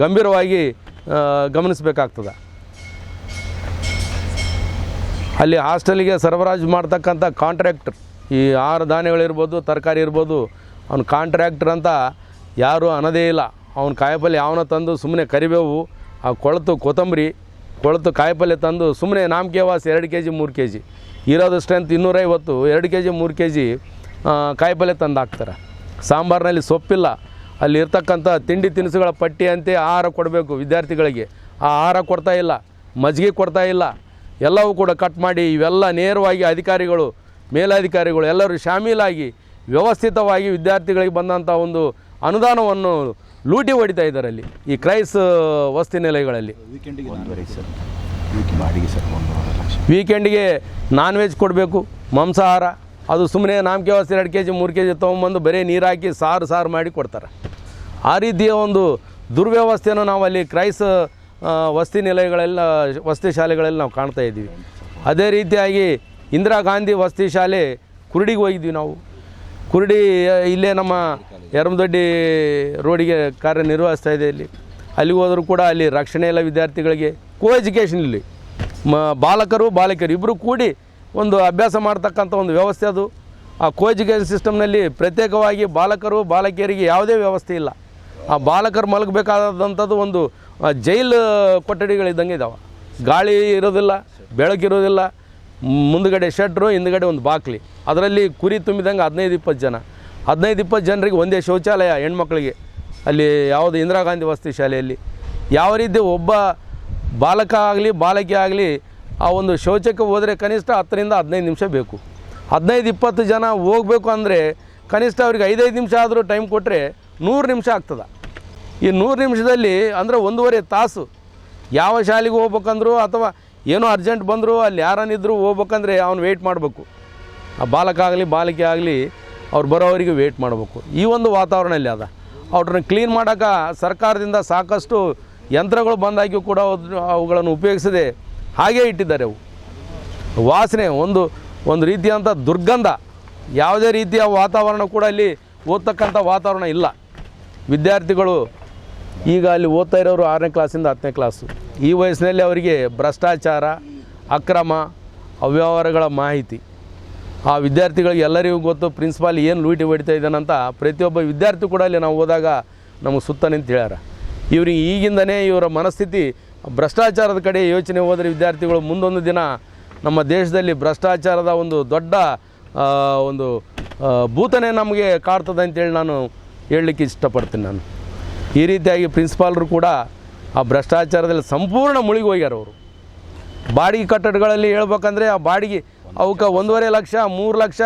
ಗಂಭೀರವಾಗಿ ಗಮನಿಸಬೇಕಾಗ್ತದೆ. ಅಲ್ಲಿ ಹಾಸ್ಟೆಲಿಗೆ ಸರಬರಾಜು ಮಾಡ್ತಕ್ಕಂಥ ಕಾಂಟ್ರಾಕ್ಟರ್ ಈ ಆಹಾರ ಧಾನ್ಯಗಳಿರ್ಬೋದು ತರಕಾರಿ ಇರ್ಬೋದು, ಅವ್ನು ಕಾಂಟ್ರಾಕ್ಟರ್ ಅಂತ ಯಾರೂ ಅನ್ನೋದೇ ಇಲ್ಲ. ಅವ್ನ ಕಾಯಿಪಲ್ಲೆ ಯಾವನ ತಂದು ಸುಮ್ಮನೆ ಕರಿಬೇವು, ಆ ಕೊಳತು ಕೊತ್ತಂಬರಿ, ಕೊಳತು ಕಾಯಿಪಲ್ಲೆ ತಂದು ಸುಮ್ಮನೆ ನಾಮಕೇವಾಸ್ ಎರಡು ಕೆ ಜಿ ಮೂರು ಕೆ ಜಿ ಇರೋದು ಸ್ಟ್ರೆಂತ್ ಇನ್ನೂರೈವತ್ತು, ಎರಡು ಕೆ ಜಿ ಮೂರು ಕೆ ಜಿ ಕಾಯಿಪಲ್ಯ ತಂದು ಹಾಕ್ತಾರೆ. ಸಾಂಬಾರಿನಲ್ಲಿ ಸೊಪ್ಪಿಲ್ಲ. ಅಲ್ಲಿ ಇರ್ತಕ್ಕಂಥ ತಿಂಡಿ ತಿನಿಸುಗಳ ಪಟ್ಟಿ ಅಂತೆ ಆಹಾರ ಕೊಡಬೇಕು ವಿದ್ಯಾರ್ಥಿಗಳಿಗೆ. ಆ ಆಹಾರ ಕೊಡ್ತಾ ಇಲ್ಲ ಮಜ್ಜಿಗೆ ಕೊಡ್ತಾ ಇಲ್ಲ. ಎಲ್ಲವೂ ಕೂಡ ಕಟ್ ಮಾಡಿ ಇವೆಲ್ಲ ನೇರವಾಗಿ ಅಧಿಕಾರಿಗಳು ಮೇಲಧಿಕಾರಿಗಳು ಎಲ್ಲರೂ ಶಾಮೀಲಾಗಿ ವ್ಯವಸ್ಥಿತವಾಗಿ ವಿದ್ಯಾರ್ಥಿಗಳಿಗೆ ಬಂದಂಥ ಒಂದು ಅನುದಾನವನ್ನು ಲೂಟಿ ಹೊಡಿತಾ ಇದ್ದಾರೆ ಅಲ್ಲಿ ಈ ಕ್ರೈಸ್ ವಸತಿ ನಿಲಯಗಳಲ್ಲಿ. ವೀಕೆಂಡಿಗೆ ನಾನ್ ವೆಜ್ ಕೊಡಬೇಕು ಮಾಂಸಾಹಾರ ಅದು ಸುಮ್ಮನೆ ನಾಮಕೆ ವ್ಯವಸ್ಥೆ ಎರಡು ಕೆ ಜಿ, ಮೂರು ಕೆ ಜಿ ತೊಗೊಂಬಂದು ಬರೀ ನೀರು ಹಾಕಿ ಸಾರು ಸಾರು ಮಾಡಿ ಕೊಡ್ತಾರೆ. ಆ ರೀತಿಯ ಒಂದು ದುರ್ವ್ಯವಸ್ಥೆಯನ್ನು ನಾವು ಅಲ್ಲಿ ಕ್ರೈಸ್ ವಸತಿ ನಿಲಯಗಳೆಲ್ಲ, ವಸತಿ ಶಾಲೆಗಳಲ್ಲಿ ನಾವು ಕಾಣ್ತಾ ಇದ್ದೀವಿ. ಅದೇ ರೀತಿಯಾಗಿ ಇಂದಿರಾ ಗಾಂಧಿ ವಸತಿ ಶಾಲೆ ಕುರುಡಿಗೆ ಹೋಗಿದ್ವಿ ನಾವು. ಕುರುಡಿ ಇಲ್ಲೇ ನಮ್ಮ ಯರಮದೊಡ್ಡಿ ರೋಡಿಗೆ ಕಾರ್ಯನಿರ್ವಹಿಸ್ತಾ ಇದೆ ಇಲ್ಲಿ. ಅಲ್ಲಿಗೆ ಹೋದರೂ ಕೂಡ ಅಲ್ಲಿ ರಕ್ಷಣೆ ಇಲ್ಲ ವಿದ್ಯಾರ್ಥಿಗಳಿಗೆ ಕೋ ಎಜುಕೇಷನ್ ಇಲ್ಲಿ ಮ, ಬಾಲಕರು, ಬಾಲಕಿಯರು ಇಬ್ಬರು ಕೂಡಿ ಒಂದು ಅಭ್ಯಾಸ ಮಾಡ್ತಕ್ಕಂಥ ಒಂದು ವ್ಯವಸ್ಥೆ ಅದು. ಆ ಕೋ ಎಜುಕೇಷನ್ ಸಿಸ್ಟಮ್ನಲ್ಲಿ ಪ್ರತ್ಯೇಕವಾಗಿ ಬಾಲಕರು, ಬಾಲಕಿಯರಿಗೆ ಯಾವುದೇ ವ್ಯವಸ್ಥೆ ಇಲ್ಲ. ಆ ಬಾಲಕರು ಮಲಗಬೇಕಾದಂಥದ್ದು ಒಂದು ಜೈಲ್ ಕೊಠಡಿಗಳಿದ್ದಂಗೆ ಇದ್ದಾವೆ ಗಾಳಿ ಇರೋದಿಲ್ಲ ಬೆಳಕಿರೋದಿಲ್ಲ ಮುಂದುಗಡೆ ಶೆಟ್ರು ಹಿಂದುಗಡೆ ಒಂದು ಬಾಕ್ಲಿ. ಅದರಲ್ಲಿ ಕುರಿ ತುಂಬಿದಂಗೆ ಹದಿನೈದು, ಇಪ್ಪತ್ತು ಜನ. ಹದಿನೈದು, ಇಪ್ಪತ್ತು ಜನರಿಗೆ ಒಂದೇ ಶೌಚಾಲಯ ಹೆಣ್ಮಕ್ಳಿಗೆ. ಅಲ್ಲಿ ಯಾವುದು ಇಂದಿರಾ ಗಾಂಧಿ ವಸತಿ ಶಾಲೆಯಲ್ಲಿ. ಯಾವ ರೀತಿ ಒಬ್ಬ ಬಾಲಕ ಆಗಲಿ, ಬಾಲಕಿ ಆಗಲಿ ಆ ಒಂದು ಶೌಚಕ್ಕೆ ಹೋದರೆ ಕನಿಷ್ಠ ಹತ್ತರಿಂದ ಹದಿನೈದು ನಿಮಿಷ ಬೇಕು. ಹದಿನೈದು ಇಪ್ಪತ್ತು ಜನ ಹೋಗಬೇಕು ಅಂದರೆ ಕನಿಷ್ಠ ಅವ್ರಿಗೆ ಐದೈದು ನಿಮಿಷ ಆದರೂ ಟೈಮ್ ಕೊಟ್ಟರೆ ನೂರು ನಿಮಿಷ ಆಗ್ತದೆ. ಈ ನೂರು ನಿಮಿಷದಲ್ಲಿ ಅಂದರೆ ಒಂದೂವರೆ ತಾಸು ಯಾವ ಶಾಲೆಗೆ ಹೋಗ್ಬೇಕಂದ್ರೂ ಅಥವಾ ಏನೋ ಅರ್ಜೆಂಟ್ ಬಂದರೂ ಅಲ್ಲಿ ಯಾರನ್ನಿದ್ರೂ ಹೋಗ್ಬೇಕಂದ್ರೆ ಅವ್ನು ವೆಯ್ಟ್ ಮಾಡಬೇಕು. ಆ ಬಾಲಕ ಆಗಲಿ, ಬಾಲಕಿ ಆಗಲಿ ಅವ್ರು ಬರೋವರಿಗೆ ವೆಯ್ಟ್ ಮಾಡಬೇಕು. ಈ ಒಂದು ವಾತಾವರಣ ಇಲ್ಲಿ ಅದ. ಅವ್ರನ್ನ ಕ್ಲೀನ್ ಮಾಡೋಕೆ ಸರ್ಕಾರದಿಂದ ಸಾಕಷ್ಟು ಯಂತ್ರಗಳು ಬಂದಾಗಿಯೂ ಕೂಡ ಅವುಗಳನ್ನು ಉಪಯೋಗಿಸದೆ ಹಾಗೇ ಇಟ್ಟಿದ್ದಾರೆ ಅವು. ವಾಸನೆ, ಒಂದು ಒಂದು ರೀತಿಯಾದಂಥ ದುರ್ಗಂಧ. ಯಾವುದೇ ರೀತಿಯ ವಾತಾವರಣ ಕೂಡ ಅಲ್ಲಿ ಓದ್ತಕ್ಕಂಥ ವಾತಾವರಣ ಇಲ್ಲ. ವಿದ್ಯಾರ್ಥಿಗಳು ಈಗ ಅಲ್ಲಿ ಓದ್ತಾ ಇರೋರು ಆರನೇ ಕ್ಲಾಸಿಂದ ಹತ್ತನೇ ಕ್ಲಾಸು ಈ ವಯಸ್ಸಿನಲ್ಲಿ ಅವರಿಗೆ ಭ್ರಷ್ಟಾಚಾರ, ಅಕ್ರಮ, ಅವ್ಯವಹಾರಗಳ ಮಾಹಿತಿ. ಆ ವಿದ್ಯಾರ್ಥಿಗಳಿಗೆ ಎಲ್ಲರಿಗೂ ಗೊತ್ತು ಪ್ರಿನ್ಸಿಪಾಲ್ ಏನು ಲೂಟಿ ಹೊಡಿತಾ ಇದ್ದಾನಂತ ಪ್ರತಿಯೊಬ್ಬ ವಿದ್ಯಾರ್ಥಿ ಕೂಡ ಅಲ್ಲಿ ನಾವು ಹೋದಾಗ ನಮಗೆ ಸುತ್ತ ನಿಂತ ಹೇಳ್ಯಾರ. ಇವ್ರಿಗೆ ಈಗಿಂದನೇ ಇವರ ಮನಸ್ಥಿತಿ ಭ್ರಷ್ಟಾಚಾರದ ಕಡೆ ಯೋಚನೆ ಹೋದರೆ ವಿದ್ಯಾರ್ಥಿಗಳು ಮುಂದೊಂದು ದಿನ ನಮ್ಮ ದೇಶದಲ್ಲಿ ಭ್ರಷ್ಟಾಚಾರದ ಒಂದು ದೊಡ್ಡ ಒಂದು ಭೂತನೇ ನಮಗೆ ಕಾಡ್ತದೆ ಅಂತೇಳಿ ನಾನು ಹೇಳಲಿಕ್ಕೆ ಇಷ್ಟಪಡ್ತೀನಿ ನಾನು. ಈ ರೀತಿಯಾಗಿ ಪ್ರಿನ್ಸಿಪಾಲ್ರು ಕೂಡ ಆ ಭ್ರಷ್ಟಾಚಾರದಲ್ಲಿ ಸಂಪೂರ್ಣ ಮುಳುಗಿ ಹೋಗ್ಯಾರ ಅವರು. ಬಾಡಿಗೆ ಕಟ್ಟಡಗಳಲ್ಲಿ ಹೇಳ್ಬೇಕಂದ್ರೆ ಆ ಬಾಡಿಗೆ ಅವಕ್ಕೆ ಒಂದೂವರೆ ಲಕ್ಷ, ಮೂರು ಲಕ್ಷ,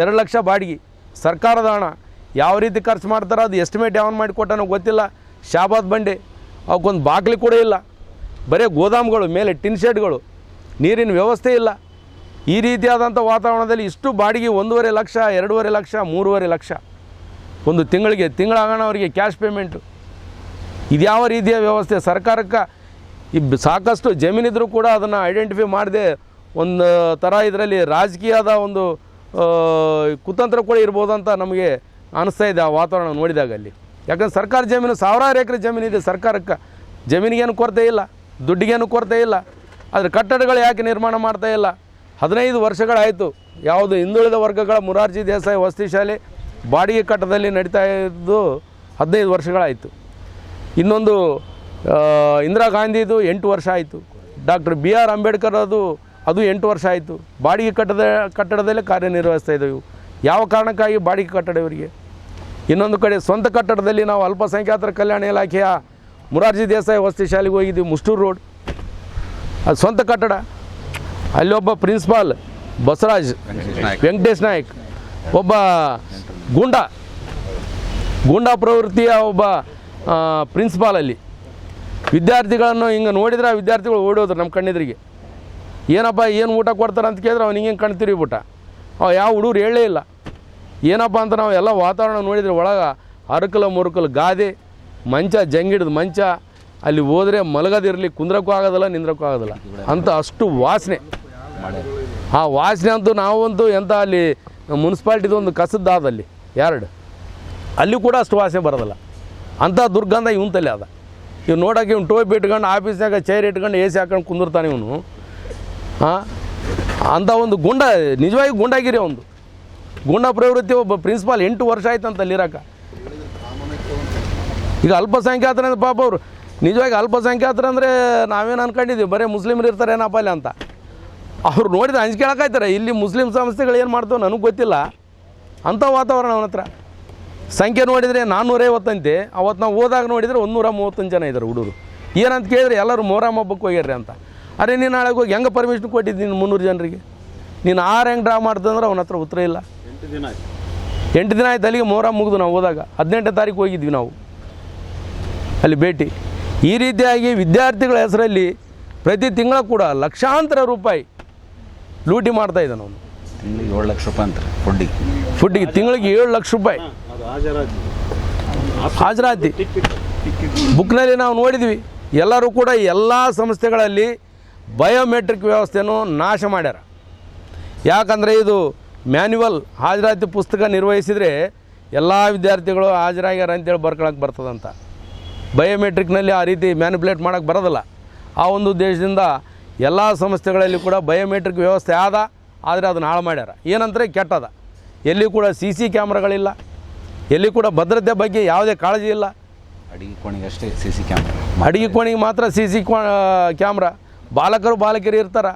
ಎರಡು ಲಕ್ಷ ಬಾಡಿಗೆ. ಸರ್ಕಾರದ ಹಣ. ಯಾವ ರೀತಿ ಖರ್ಚು ಮಾಡ್ತಾರೋ ಅದು ಎಸ್ಟಿಮೇಟ್ ಯಾವನ್ ಮಾಡಿ ಕೊಟ್ಟನೋ ಗೊತ್ತಿಲ್ಲ. ಶಾಬಾದ್ ಬಂಡೆ. ಅವಕ್ಕೊಂದು ಬಾಗಿಲು ಕೂಡ ಇಲ್ಲ. ಬರೀ ಗೋದಾಮುಗಳು, ಮೇಲೆ ಟಿನ್ ಶೆಡ್ಗಳು, ನೀರಿನ ವ್ಯವಸ್ಥೆ ಇಲ್ಲ. ಈ ರೀತಿಯಾದಂಥ ವಾತಾವರಣದಲ್ಲಿ ಇಷ್ಟು ಬಾಡಿಗೆ ಒಂದೂವರೆ ಲಕ್ಷ, ಎರಡೂವರೆ ಲಕ್ಷ, ಮೂರುವರೆ ಲಕ್ಷ. ಒಂದು ತಿಂಗಳಿಗೆ ತಿಂಗಳಾಗೋಣ ಅವರಿಗೆ ಕ್ಯಾಶ್ ಪೇಮೆಂಟು. ಇದ್ಯಾವ ರೀತಿಯ ವ್ಯವಸ್ಥೆ? ಸರ್ಕಾರಕ್ಕೆ ಈ ಸಾಕಷ್ಟು ಜಮೀನಿದ್ರೂ ಕೂಡ ಅದನ್ನು ಐಡೆಂಟಿಫೈ ಮಾಡದೆ ಒಂದು ಥರ ಇದರಲ್ಲಿ ರಾಜಕೀಯದ ಒಂದು ಕುತಂತ್ರ ಕೂಡ ಇರ್ಬೋದು ಅಂತ ನಮಗೆ ಅನಿಸ್ತಾ ಇದೆ ಆ ವಾತಾವರಣ ನೋಡಿದಾಗ ಅಲ್ಲಿ ಯಾಕಂದ್ರೆ ಸರ್ಕಾರ ಜಮೀನು, ಸಾವಿರಾರು ಎಕರೆ ಜಮೀನಿದೆ ಸರ್ಕಾರಕ್ಕೆ. ಜಮೀನಿಗೇನು ಕೊರತೆ ಇಲ್ಲ. ದುಡ್ಡಿಗೇನು ಕೊರತೆ ಇಲ್ಲ. ಆದರೆ ಕಟ್ಟಡಗಳು ಯಾಕೆ ನಿರ್ಮಾಣ ಮಾಡ್ತಾ ಇಲ್ಲ? ಹದಿನೈದು ವರ್ಷಗಳಾಯಿತು. ಯಾವುದು ಹಿಂದುಳಿದ ವರ್ಗಗಳ ಮುರಾರ್ಜಿ ದೇಸಾಯಿ ವಸತಿ ಶಾಲೆ ಬಾಡಿಗೆ ಕಟ್ಟದಲ್ಲಿ ನಡೀತಾ ಇದ್ದು ಹದಿನೈದು ವರ್ಷಗಳಾಯಿತು. ಇನ್ನೊಂದು ಇಂದಿರಾ ಗಾಂಧಿದು ಎಂಟು ವರ್ಷ ಆಯಿತು. ಡಾಕ್ಟರ್ ಬಿ ಆರ್ ಅಂಬೇಡ್ಕರ್ ಅದು ಅದು ಎಂಟು ವರ್ಷ ಆಯಿತು. ಬಾಡಿಗೆ ಕಟ್ಟದ ಕಟ್ಟಡದಲ್ಲೇ ಕಾರ್ಯನಿರ್ವಹಿಸ್ತಾ ಇದ್ದವು. ಯಾವ ಕಾರಣಕ್ಕಾಗಿ ಬಾಡಿಗೆ ಕಟ್ಟಡ ಇವರಿಗೆ? ಇನ್ನೊಂದು ಕಡೆ ಸ್ವಂತ ಕಟ್ಟಡದಲ್ಲಿ ನಾವು ಅಲ್ಪಸಂಖ್ಯಾತರ ಕಲ್ಯಾಣ ಇಲಾಖೆಯ ಮುರಾರ್ಜಿ ದೇಸಾಯಿ ವಸತಿ ಶಾಲೆಗೆ ಹೋಗಿದ್ದೀವಿ ಮುಸ್ಟೂರು ರೋಡ್. ಅದು ಸ್ವಂತ ಕಟ್ಟಡ. ಅಲ್ಲೊಬ್ಬ ಪ್ರಿನ್ಸಿಪಾಲ್ ಬಸವರಾಜ್ ವೆಂಕಟೇಶ್ ನಾಯ್ಕ್. ಒಬ್ಬ ಗೂಂಡಾ ಗೂಂಡಾ ಪ್ರವೃತ್ತಿಯ ಒಬ್ಬ ಪ್ರಿನ್ಸಿಪಾಲ್ ಅಲ್ಲಿ. ವಿದ್ಯಾರ್ಥಿಗಳನ್ನು ಹಿಂಗೆ ನೋಡಿದ್ರೆ ಆ ವಿದ್ಯಾರ್ಥಿಗಳು ಓಡೋದ್ರು ನಮ್ಮ ಕಣ್ಣೆದ್ರಿಗೆ. ಏನಪ್ಪ ಏನು ಊಟ ಕೊಡ್ತಾರೆ ಅಂತ ಕೇಳಿದ್ರೆ ಅವ್ನು ಹಿಂಗೆ ಕಣ್ ಬಿಟ್ಟ ಅವ ಯಾವ ಹುಡುಗರು ಹೇಳೇ ಇಲ್ಲ. ಏನಪ್ಪ ಅಂತ ನಾವು ಎಲ್ಲ ವಾತಾವರಣ ನೋಡಿದ್ರೆ ಒಳಗೆ ಅರಕಲ ಮುರುಕಲು ಗಾದೆ ಮಂಚ ಜಂಗಿಡ್ದು ಮಂಚ, ಅಲ್ಲಿ ಹೋದರೆ ಮಲಗೋದಿರಲಿ ಕುಂದ್ರಕ್ಕೂ ಆಗೋದಿಲ್ಲ, ನಿಂದ್ರಕ್ಕೂ ಆಗೋದಿಲ್ಲ. ಅಂತ ಅಷ್ಟು ವಾಸನೆ. ಆ ವಾಸನೆ ಅಂತೂ ನಾವಂತೂ ಎಂಥ ಅಲ್ಲಿ ಮುನ್ಸಿಪಾಲ್ಟಿದು ಒಂದು ಕಸದ್ದಾದಲ್ಲಿ ಎರಡು ಅಲ್ಲಿ ಕೂಡ ಅಷ್ಟು ವಾಸನೆ ಬರೋದಿಲ್ಲ. ಅಂಥ ದುರ್ಗಂಧ ಇವನ್ ತಲೆ ಅದ. ಇವ್ ನೋಡೋಕೆ ಇವ್ನು ಟೋಪಿ ಇಟ್ಕೊಂಡು ಆಫೀಸ್ನಾಗ ಚೇರ್ ಇಟ್ಕೊಂಡು ಎ ಸಿ ಹಾಕೊಂಡು ಕುಂದಿರ್ತಾನೆ ಇವನು. ಹಾಂ ಅಂಥ ಒಂದು ಗುಂಡ, ನಿಜವಾಗಿ ಗುಂಡಾಗಿರಿ ಒಂದು ಗುಂಡ ಪ್ರವೃತ್ತಿ ಒಬ್ಬ ಪ್ರಿನ್ಸಿಪಾಲ್ ಎಂಟು ವರ್ಷ ಆಯ್ತು ಅಂತ ಅಲ್ಲಿರಕ ಈಗ ಅಲ್ಪಸಂಖ್ಯಾತರ ಪಾಪ ಅವರು. ನಿಜವಾಗಿ ಅಲ್ಪಸಂಖ್ಯಾತರ ಅಂದರೆ ನಾವೇನು ಅನ್ಕೊಂಡಿದ್ದೀವಿ? ಬರೀ ಮುಸ್ಲಿಮ್ರು ಇರ್ತಾರೆ ಏನಪ್ಪ ಅಲ್ಲಿ ಅಂತ. ಅವ್ರು ನೋಡಿದ ಹಂಚ್ಕೊಳಕಾಯ್ತಾರೆ ಇಲ್ಲಿ ಮುಸ್ಲಿಂ ಸಂಸ್ಥೆಗಳು ಏನು ಮಾಡ್ತಾವೆ ನನಗೆ ಗೊತ್ತಿಲ್ಲ. ಅಂಥ ವಾತಾವರಣ ಅವನ ಹತ್ರ. ಸಂಖ್ಯೆ ನೋಡಿದರೆ ನಾನ್ನೂರೈವತ್ತಂತೆ. ಅವತ್ತು ನಾವು ಹೋದಾಗ ನೋಡಿದರೆ ನೂರ ಮೂವತ್ತೊಂದು ಜನ ಇದ್ದಾರೆ ಹುಡುಗರು. ಏನಂತ ಕೇಳಿದ್ರೆ ಎಲ್ಲರೂ ಮೊಹರಂ ಹಬ್ಬಕ್ಕೆ ಹೋಗ್ಯಾರ್ರಿ ಅಂತ. ಅರೆ ನೀನು ನಾಳೆಗೆ ಹೋಗಿ ಹೆಂಗೆ ಪರ್ಮಿಷನ್ ಕೊಟ್ಟಿದ್ದು ನೀನು ಮುನ್ನೂರು ಜನರಿಗೆ? ನೀನು ಆರು ಹೆಂಗೆ ಡ್ರಾ ಮಾಡ್ತಂದ್ರೆ ಅವನ ಹತ್ರ ಉತ್ತರ ಇಲ್ಲ. ಎಂಟು ದಿನ ಆಯ್ತು ಅಲ್ಲಿಗೆ ಮೊಹರಂ ಮುಗಿದು ನಾವು ಹೋದಾಗ. ಹದಿನೆಂಟನೇ ತಾರೀಕು ಹೋಗಿದ್ವಿ ನಾವು. ಅಲ್ಲಿ ಭೇಟಿ. ಈ ರೀತಿಯಾಗಿ ವಿದ್ಯಾರ್ಥಿಗಳ ಹೆಸರಲ್ಲಿ ಪ್ರತಿ ತಿಂಗಳ ಕೂಡ ಲಕ್ಷಾಂತರ ರೂಪಾಯಿ ಲೂಟಿ ಮಾಡ್ತಾ ಇದ್ದಾನೆ ಅವನು. ತಿಂಗಳಿಗೆ ಏಳು ಲಕ್ಷ ರೂಪಾಯಿ ಅಂತಾರೆ ಫುಡ್ಡಿಗೆ. ಫುಡ್ಡಿಗೆ ತಿಂಗಳಿಗೆ ಏಳು ಲಕ್ಷ ರೂಪಾಯಿ. ಹಾಜರಾತಿ. ಬುಕ್ನಲ್ಲಿ ನಾವು ನೋಡಿದ್ವಿ ಎಲ್ಲರೂ ಕೂಡ ಎಲ್ಲ ಸಂಸ್ಥೆಗಳಲ್ಲಿ ಬಯೋಮೆಟ್ರಿಕ್ ವ್ಯವಸ್ಥೆಯನ್ನು ನಾಶ ಮಾಡ್ಯಾರ. ಯಾಕಂದರೆ ಇದು ಮ್ಯಾನ್ಯುವಲ್ ಹಾಜರಾತಿ ಪುಸ್ತಕ ನಿರ್ವಹಿಸಿದರೆ ಎಲ್ಲ ವಿದ್ಯಾರ್ಥಿಗಳು ಹಾಜರಾಗ್ಯಾರ ಅಂತೇಳಿ ಬರ್ಕೊಳಕ್ಕೆ ಬರ್ತದಂತ. ಬಯೋಮೆಟ್ರಿಕ್ನಲ್ಲಿ ಆ ರೀತಿ ಮ್ಯಾನಿಪುಲೇಟ್ ಮಾಡೋಕ್ಕೆ ಬರೋದಿಲ್ಲ. ಆ ಒಂದು ಉದ್ದೇಶದಿಂದ ಎಲ್ಲ ಸಂಸ್ಥೆಗಳಲ್ಲಿ ಕೂಡ ಬಯೋಮೆಟ್ರಿಕ್ ವ್ಯವಸ್ಥೆ ಆದ ಆದರೆ ಅದನ್ನು ಹಾಳು ಮಾಡ್ಯಾರ. ಏನಂದರೆ ಕೆಟ್ಟದ. ಎಲ್ಲಿ ಕೂಡ ಸಿ ಸಿ ಕ್ಯಾಮ್ರಾಗಳಿಲ್ಲ. ಎಲ್ಲಿ ಕೂಡ ಭದ್ರತೆ ಬಗ್ಗೆ ಯಾವುದೇ ಕಾಳಜಿ ಇಲ್ಲ. ಅಡಿಗೆ ಕೋಣೆಗೆ ಅಷ್ಟೇ ಸಿ ಸಿ ಕ್ಯಾಮ್ರಾ ಅಡಿಗೆ ಕೋಣೆಗೆ ಮಾತ್ರ ಸಿ ಸಿ ಕ್ಯಾಮ್ರಾ. ಬಾಲಕರು ಬಾಲಕಿಯರು ಇರ್ತಾರೆ.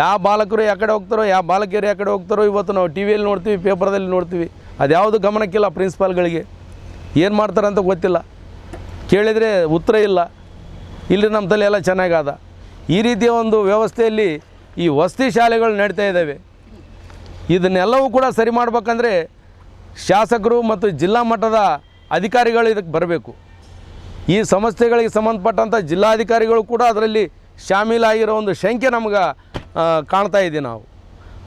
ಯಾವ ಬಾಲಕರು ಯಾಕಡೆ ಹೋಗ್ತಾರೋ ಯಾವ ಬಾಲಕಿಯರು ಯಾಕಡೆ ಹೋಗ್ತಾರೋ ಇವತ್ತು ನಾವು ಟಿ ವಿಯಲ್ಲಿ ನೋಡ್ತೀವಿ ಪೇಪರ್ದಲ್ಲಿ ನೋಡ್ತೀವಿ. ಅದ್ಯಾವುದು ಗಮನಕ್ಕಿಲ್ಲ ಪ್ರಿನ್ಸಿಪಾಲ್ಗಳಿಗೆ. ಏನು ಮಾಡ್ತಾರಂತ ಗೊತ್ತಿಲ್ಲ. ಕೇಳಿದರೆ ಉತ್ತರ ಇಲ್ಲ. ಇಲ್ಲಿ ನಮ್ಮ ತಲೆ ಎಲ್ಲ ಚೆನ್ನಾಗಾದ. ಈ ರೀತಿಯ ಒಂದು ವ್ಯವಸ್ಥೆಯಲ್ಲಿ ಈ ವಸತಿ ಶಾಲೆಗಳು ನಡೀತಾ ಇದ್ದಾವೆ. ಇದನ್ನೆಲ್ಲವೂ ಕೂಡ ಸರಿ ಮಾಡ್ಬೇಕಂದ್ರೆ ಶಾಸಕರು ಮತ್ತು ಜಿಲ್ಲಾ ಮಟ್ಟದ ಅಧಿಕಾರಿಗಳು ಇದಕ್ಕೆ ಬರಬೇಕು. ಈ ಸಮಸ್ಯೆಗಳಿಗೆ ಸಂಬಂಧಪಟ್ಟಂಥ ಜಿಲ್ಲಾಧಿಕಾರಿಗಳು ಕೂಡ ಅದರಲ್ಲಿ ಶಾಮೀಲಾಗಿರೋ ಒಂದು ಶಂಕೆ ನಮ್ಗೆ ಕಾಣ್ತಾ ಇದ್ದೀವಿ ನಾವು.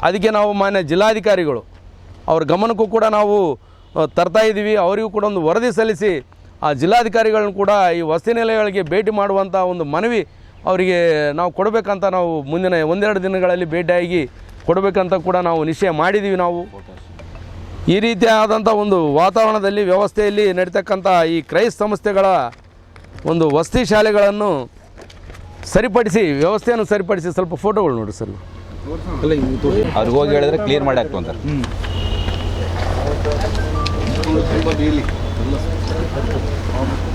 ಅದಕ್ಕೆ ನಾವು ಮಾನ್ಯ ಜಿಲ್ಲಾಧಿಕಾರಿಗಳು, ಅವ್ರ ಗಮನಕ್ಕೂ ಕೂಡ ನಾವು ತರ್ತಾ ಇದ್ದೀವಿ. ಅವರಿಗೂ ಕೂಡ ಒಂದು ವರದಿ ಸಲ್ಲಿಸಿ ಆ ಜಿಲ್ಲಾಧಿಕಾರಿಗಳನ್ನು ಕೂಡ ಈ ವಸತಿ ನಿಲಯಗಳಿಗೆ ಭೇಟಿ ಮಾಡುವಂಥ ಒಂದು ಮನವಿ ಅವರಿಗೆ ನಾವು ಕೊಡಬೇಕಂತ ನಾವು ಮುಂದಿನ ಒಂದೆರಡು ದಿನಗಳಲ್ಲಿ ಭೇಟಿಯಾಗಿ ಕೊಡಬೇಕಂತ ಕೂಡ ನಾವು ನಿಶ್ಚಯ ಮಾಡಿದ್ದೀವಿ ನಾವು. ಈ ರೀತಿಯಾದಂಥ ಒಂದು ವಾತಾವರಣದಲ್ಲಿ, ವ್ಯವಸ್ಥೆಯಲ್ಲಿ ನಡೀತಕ್ಕಂಥ ಈ ಕ್ರೈಸ್ತ ಸಂಸ್ಥೆಗಳ ಒಂದು ವಸತಿ ಶಾಲೆಗಳನ್ನು ಸರಿಪಡಿಸಿ, ವ್ಯವಸ್ಥೆಯನ್ನು ಸರಿಪಡಿಸಿ ಸ್ವಲ್ಪ ಫೋಟೋಗಳು ನೋಡಿ ಸರ್. ಅವ್ರಿಗೆ ಹೋಗಿ ಹೇಳಿದ್ರೆ ಕ್ಲಿಯರ್ ಮಾಡಿ ಹಾಕ್ತು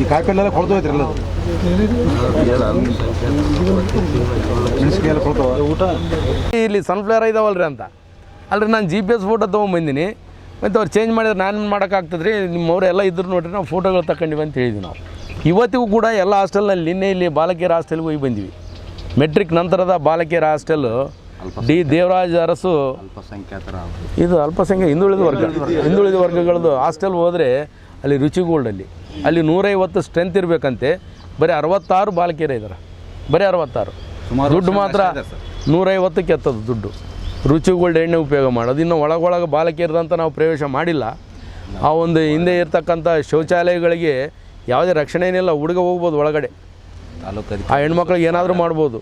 ಈ ಕಾಯಿಪಲ್ಲೆಲ್ಲ ಕೊಳ್ತು ಹೋಯ್ತು ಎಲ್ಲದು ಮೆಣಸಿಗೆ ಎಲ್ಲ ಊಟ ಇಲ್ಲಿ ಸನ್ಫ್ಲವರ್ ಇದಾವಲ್ರಿ ಅಂತ. ಅಲ್ರಿ ನಾನು ಜಿ ಪಿ ಎಸ್ ಫೋಟೋ ತೊಗೊಂಬಂದಿನಿ. ಮತ್ತು ಅವ್ರು ಚೇಂಜ್ ಮಾಡಿದ್ರೆ ನಾನು ಮಾಡೋಕ್ಕಾಗ್ತದೆ ರೀ ನಿಮ್ಮವ್ರು ಎಲ್ಲ ಇದ್ರು ನೋಡ್ರಿ ನಾವು ಫೋಟೋಗಳು ತಗೊಂಡಿವಿ ಅಂತ ಹೇಳಿದ್ವಿ ನಾವು. ಇವತ್ತಿಗೂ ಕೂಡ ಎಲ್ಲ ಹಾಸ್ಟೆಲ್ನಲ್ಲಿ ನಿನ್ನೆ ಇಲ್ಲಿ ಬಾಲಕಿಯರ ಹಾಸ್ಟೆಲ್ಗೆ ಹೋಗಿ ಬಂದ್ವಿ. ಮೆಟ್ರಿಕ್ ನಂತರದ ಬಾಲಕಿಯರ ಹಾಸ್ಟೆಲ್ಲು ಡಿ ದೇವರಾಜ್ ಅರಸು ಅಲ್ಪಸಂಖ್ಯಾತರ ಇದು ಅಲ್ಪಸಂಖ್ಯೆ ಹಿಂದುಳಿದ ವರ್ಗ ಹಿಂದುಳಿದ ವರ್ಗಗಳದ್ದು ಹಾಸ್ಟೆಲ್ ಹೋದರೆ ಅಲ್ಲಿ ರುಚಿ ಗೋಲ್ಡಲ್ಲಿ ಅಲ್ಲಿ. ನೂರೈವತ್ತು ಸ್ಟ್ರೆಂತ್ ಇರಬೇಕಂತೆ. ಬರೀ ಅರವತ್ತಾರು ಬಾಲಕಿಯರೇ ಇದ್ದಾರೆ ಬರೀ ಅರವತ್ತಾರು. ಸುಮಾರು ದುಡ್ಡು ಮಾತ್ರ. ನೂರೈವತ್ತಕ್ಕೆ ಎತ್ತದು ದುಡ್ಡು. ರುಚಿ ಗೋಲ್ಡ್ ಎಣ್ಣೆ ಉಪಯೋಗ ಮಾಡೋದು. ಇನ್ನು ಒಳಗೊಳಗೆ ಬಾಲಕಿಯರದಂತ ನಾವು ಪ್ರವೇಶ ಮಾಡಿಲ್ಲ. ಆ ಒಂದು ಹಿಂದೆ ಇರ್ತಕ್ಕಂಥ ಶೌಚಾಲಯಗಳಿಗೆ ಯಾವುದೇ ರಕ್ಷಣೆ ಏನಿಲ್ಲ ಹುಡುಗ ಹೋಗ್ಬೋದು ಒಳಗಡೆ. ಆ ಹೆಣ್ಮಕ್ಳಿಗೆ ಏನಾದರೂ ಮಾಡ್ಬೋದು.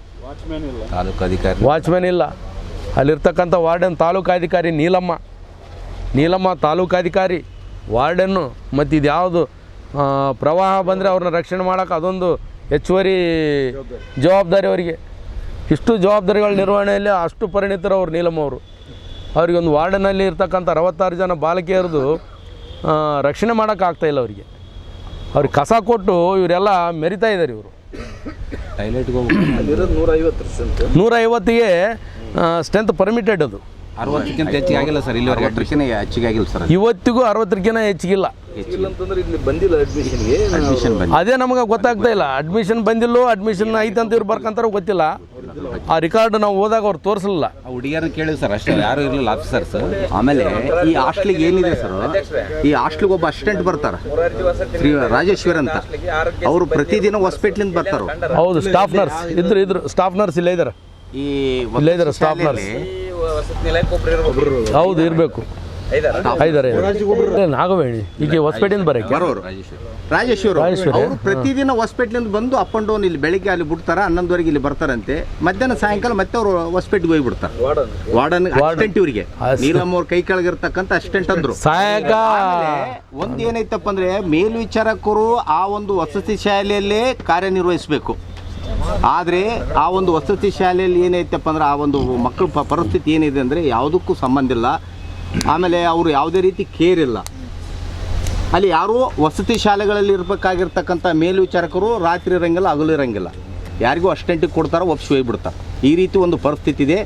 ತಾಲೂಕು ಅಧಿಕಾರಿ. ವಾಚ್ಮ್ಯಾನ್ ಇಲ್ಲ. ಅಲ್ಲಿರ್ತಕ್ಕಂಥ ವಾರ್ಡನ್ ತಾಲೂಕಾಧಿಕಾರಿ ನೀಲಮ್ಮ. ನೀಲಮ್ಮ ತಾಲೂಕಾಧಿಕಾರಿ. ವಾರ್ಡನ್ನು ಮತ್ತು ಇದ್ಯಾವುದು ಪ್ರವಾಹ ಬಂದರೆ ಅವ್ರನ್ನ ರಕ್ಷಣೆ ಮಾಡೋಕೆ ಅದೊಂದು ಹೆಚ್ಚುವರಿ ಜವಾಬ್ದಾರಿ ಅವರಿಗೆ. ಇಷ್ಟು ಜವಾಬ್ದಾರಿಗಳ ನಿರ್ವಹಣೆಯಲ್ಲಿ ಅಷ್ಟು ಪರಿಣಿತರು ಅವರು ನೀಲಮ್ಮ ಅವರು. ಅವರಿಗೆ ಒಂದು ವಾರ್ಡನಲ್ಲಿ ಇರ್ತಕ್ಕಂಥ ಅರವತ್ತಾರು ಜನ ಬಾಲಕಿಯರದು ರಕ್ಷಣೆ ರಕ್ಷಣೆ ಮಾಡೋಕ್ಕಾಗ್ತಾಯಿಲ್ಲ ಅವರಿಗೆ. ಅವ್ರಿಗೆ ಕಸ ಕೊಟ್ಟು ಇವರೆಲ್ಲ ಮೆರಿತಾ ಇದ್ದಾರೆ ಇವರು. ನೂರೈವತ್ತಿಗೆ ಸ್ಟ್ರೆಂತ್ ಪರ್ಮಿಟೆಡ್ ಅದು. ಅರವತ್ತಕ್ಕಿಂತ ಹೆಚ್ಚಿಗೆ ಆಗಿಲ್ಲ ಸರ್ ಇಲ್ಲಿ ಅರವತ್ತಕ್ಕಿಂತ ಹೆಚ್ಚಿಗೆ ಆಗಿಲ್ಲ ಸರ್ ಇವತ್ತಿಗೂ ಅರವತ್ತಕ್ಕಿಂತ ಹೆಚ್ಚಿಗಿಲ್ಲ. ಅದೇ ನಮಗೆ ಗೊತ್ತಾಗ್ತಾ ಇಲ್ಲ. ಅಡ್ಮಿಷನ್ ಬಂದಿಲ್ಲೋ ಅಡ್ಮಿಷನ್ ಐತೆ ಅಂತ ಇವ್ರು ಬರ್ಕಂತಾರೋ ಗೊತ್ತಿಲ್ಲ. ಆ ರೆಕಾರ್ಡ್ ನಾವು ಹೋದಾಗ ಅವ್ರು ತೋರಿಸಲಿಲ್ಲ. ಆ ಹುಡುಗಿಯರನ್ನ ಕೇಳಿದ್ರು ಸರ್ ಅಷ್ಟೇ ಯಾರು ಇರಲಿಲ್ಲ ಆಫೀಸರ್ಸ್ ಆಮೇಲೆ ಈ ಹಾಸ್ಟ್ಲಿಗೆ ಏನಿದೆ ಸರ್? ಈ ಹಾಸ್ಟ್ಲಿಗೆ ಒಬ್ಬ ಅಸಿಸ್ಟೆಂಟ್ ಬರ್ತಾರೆ. ಶ್ರೀ ರಾಜೇಶ್ವರ್ ಅಂತ. ಅವರು ಪ್ರತಿದಿನ ಹಾಸ್ಪಿಟ್ಲಿಂದ ಬರ್ತಾರೆ. ಹೌದು ಸ್ಟಾಫ್ ನರ್ಸ್ ಇದ್ರು ಇದ್ರು. ಸ್ಟಾಫ್ ನರ್ಸ್ ಇಲ್ಲೇ ಇದ್ದಾರೆ. ಈ ಇಲ್ಲೇ ಇದ್ದಾರೆ ಸ್ಟಾಫ್ ನರ್ಸ್ ಹೌದು ಇರಬೇಕು. ಐದಾರೆ? ನಾಗವೇಣಿ ಈಗ ಹೊಸಪೇಟೆಯಿಂದ ಬರಕ್ಕೆ ರಾಜೇಶ್ವರ ರಾಜೇಶ್ವರ ರಾಜೇಶ್ವರಿ, ಅವರು ಪ್ರತಿದಿನ ಹೊಸಪೇಟೆಯಿಂದ ಬಂದು ಅಪ್ ಅಂಡ್ ಡೌನ್ ಇಲ್ಲಿ ಬೆಳಿಗ್ಗೆ ಅಲ್ಲಿ ಬಿಡ್ತಾರ ಹನ್ನೊಂದುವರೆಗೆ ಇಲ್ಲಿ ಬರ್ತಾರಂತೆ. ಮಧ್ಯಾಹ್ನ ಸಾಯಂಕಾಲ ಮತ್ತೆ ಅವರು ಹೊಸಪೇಟೆಗೆ ಹೋಗಿ ಬಿಡ್ತಾರೆ. ವಾರ್ಡನ್. ಅಸಿಸ್ಟೆಂಟ್ ಇವರಿಗೆ. ನೀಲಮ್ಮ ಅವ್ರ ಕೈ ಕೆಳಗಿರ್ತಕ್ಕಂಥ ಅಸಿಸ್ಟೆಂಟ್ ಅಂದ್ರು. ಸಾಯಕ! ಒಂದ್ ಏನೈತಪ್ಪ ಅಂದ್ರೆ ಮೇಲ್ವಿಚಾರಕರು ಆ ಒಂದು ವಸತಿ ಶಾಲೆಯಲ್ಲೇ ಕಾರ್ಯನಿರ್ವಹಿಸಬೇಕು. ಆದರೆ ಆ ಒಂದು ವಸತಿ ಶಾಲೆಯಲ್ಲಿ ಏನೈತಪ್ಪ ಅಂದ್ರೆ ಆ ಒಂದು ಮಕ್ಕಳ ಪರಿಸ್ಥಿತಿ ಏನಿದೆ ಅಂದರೆ ಯಾವುದಕ್ಕೂ ಸಂಬಂಧ ಇಲ್ಲ. ಆಮೇಲೆ ಅವರು ಯಾವುದೇ ರೀತಿ ಕೇರ್ ಇಲ್ಲ. ಅಲ್ಲಿ ಯಾರೂ ವಸತಿ ಶಾಲೆಗಳಲ್ಲಿ ಇರಬೇಕಾಗಿರ್ತಕ್ಕಂಥ ಮೇಲ್ವಿಚಾರಕರು ರಾತ್ರಿ ಇರಂಗಿಲ್ಲ, ಹಗಲು ಇರಂಗಿಲ್ಲ. ಯಾರಿಗೂ ಅಷ್ಟೆಂಟಿಗೆ ಕೊಡ್ತಾರೋ ಒಪ್ಸಿ ಹೋಗ್ಬಿಡ್ತಾರೆ. ಈ ರೀತಿ ಒಂದು ಪರಿಸ್ಥಿತಿ ಇದೆ.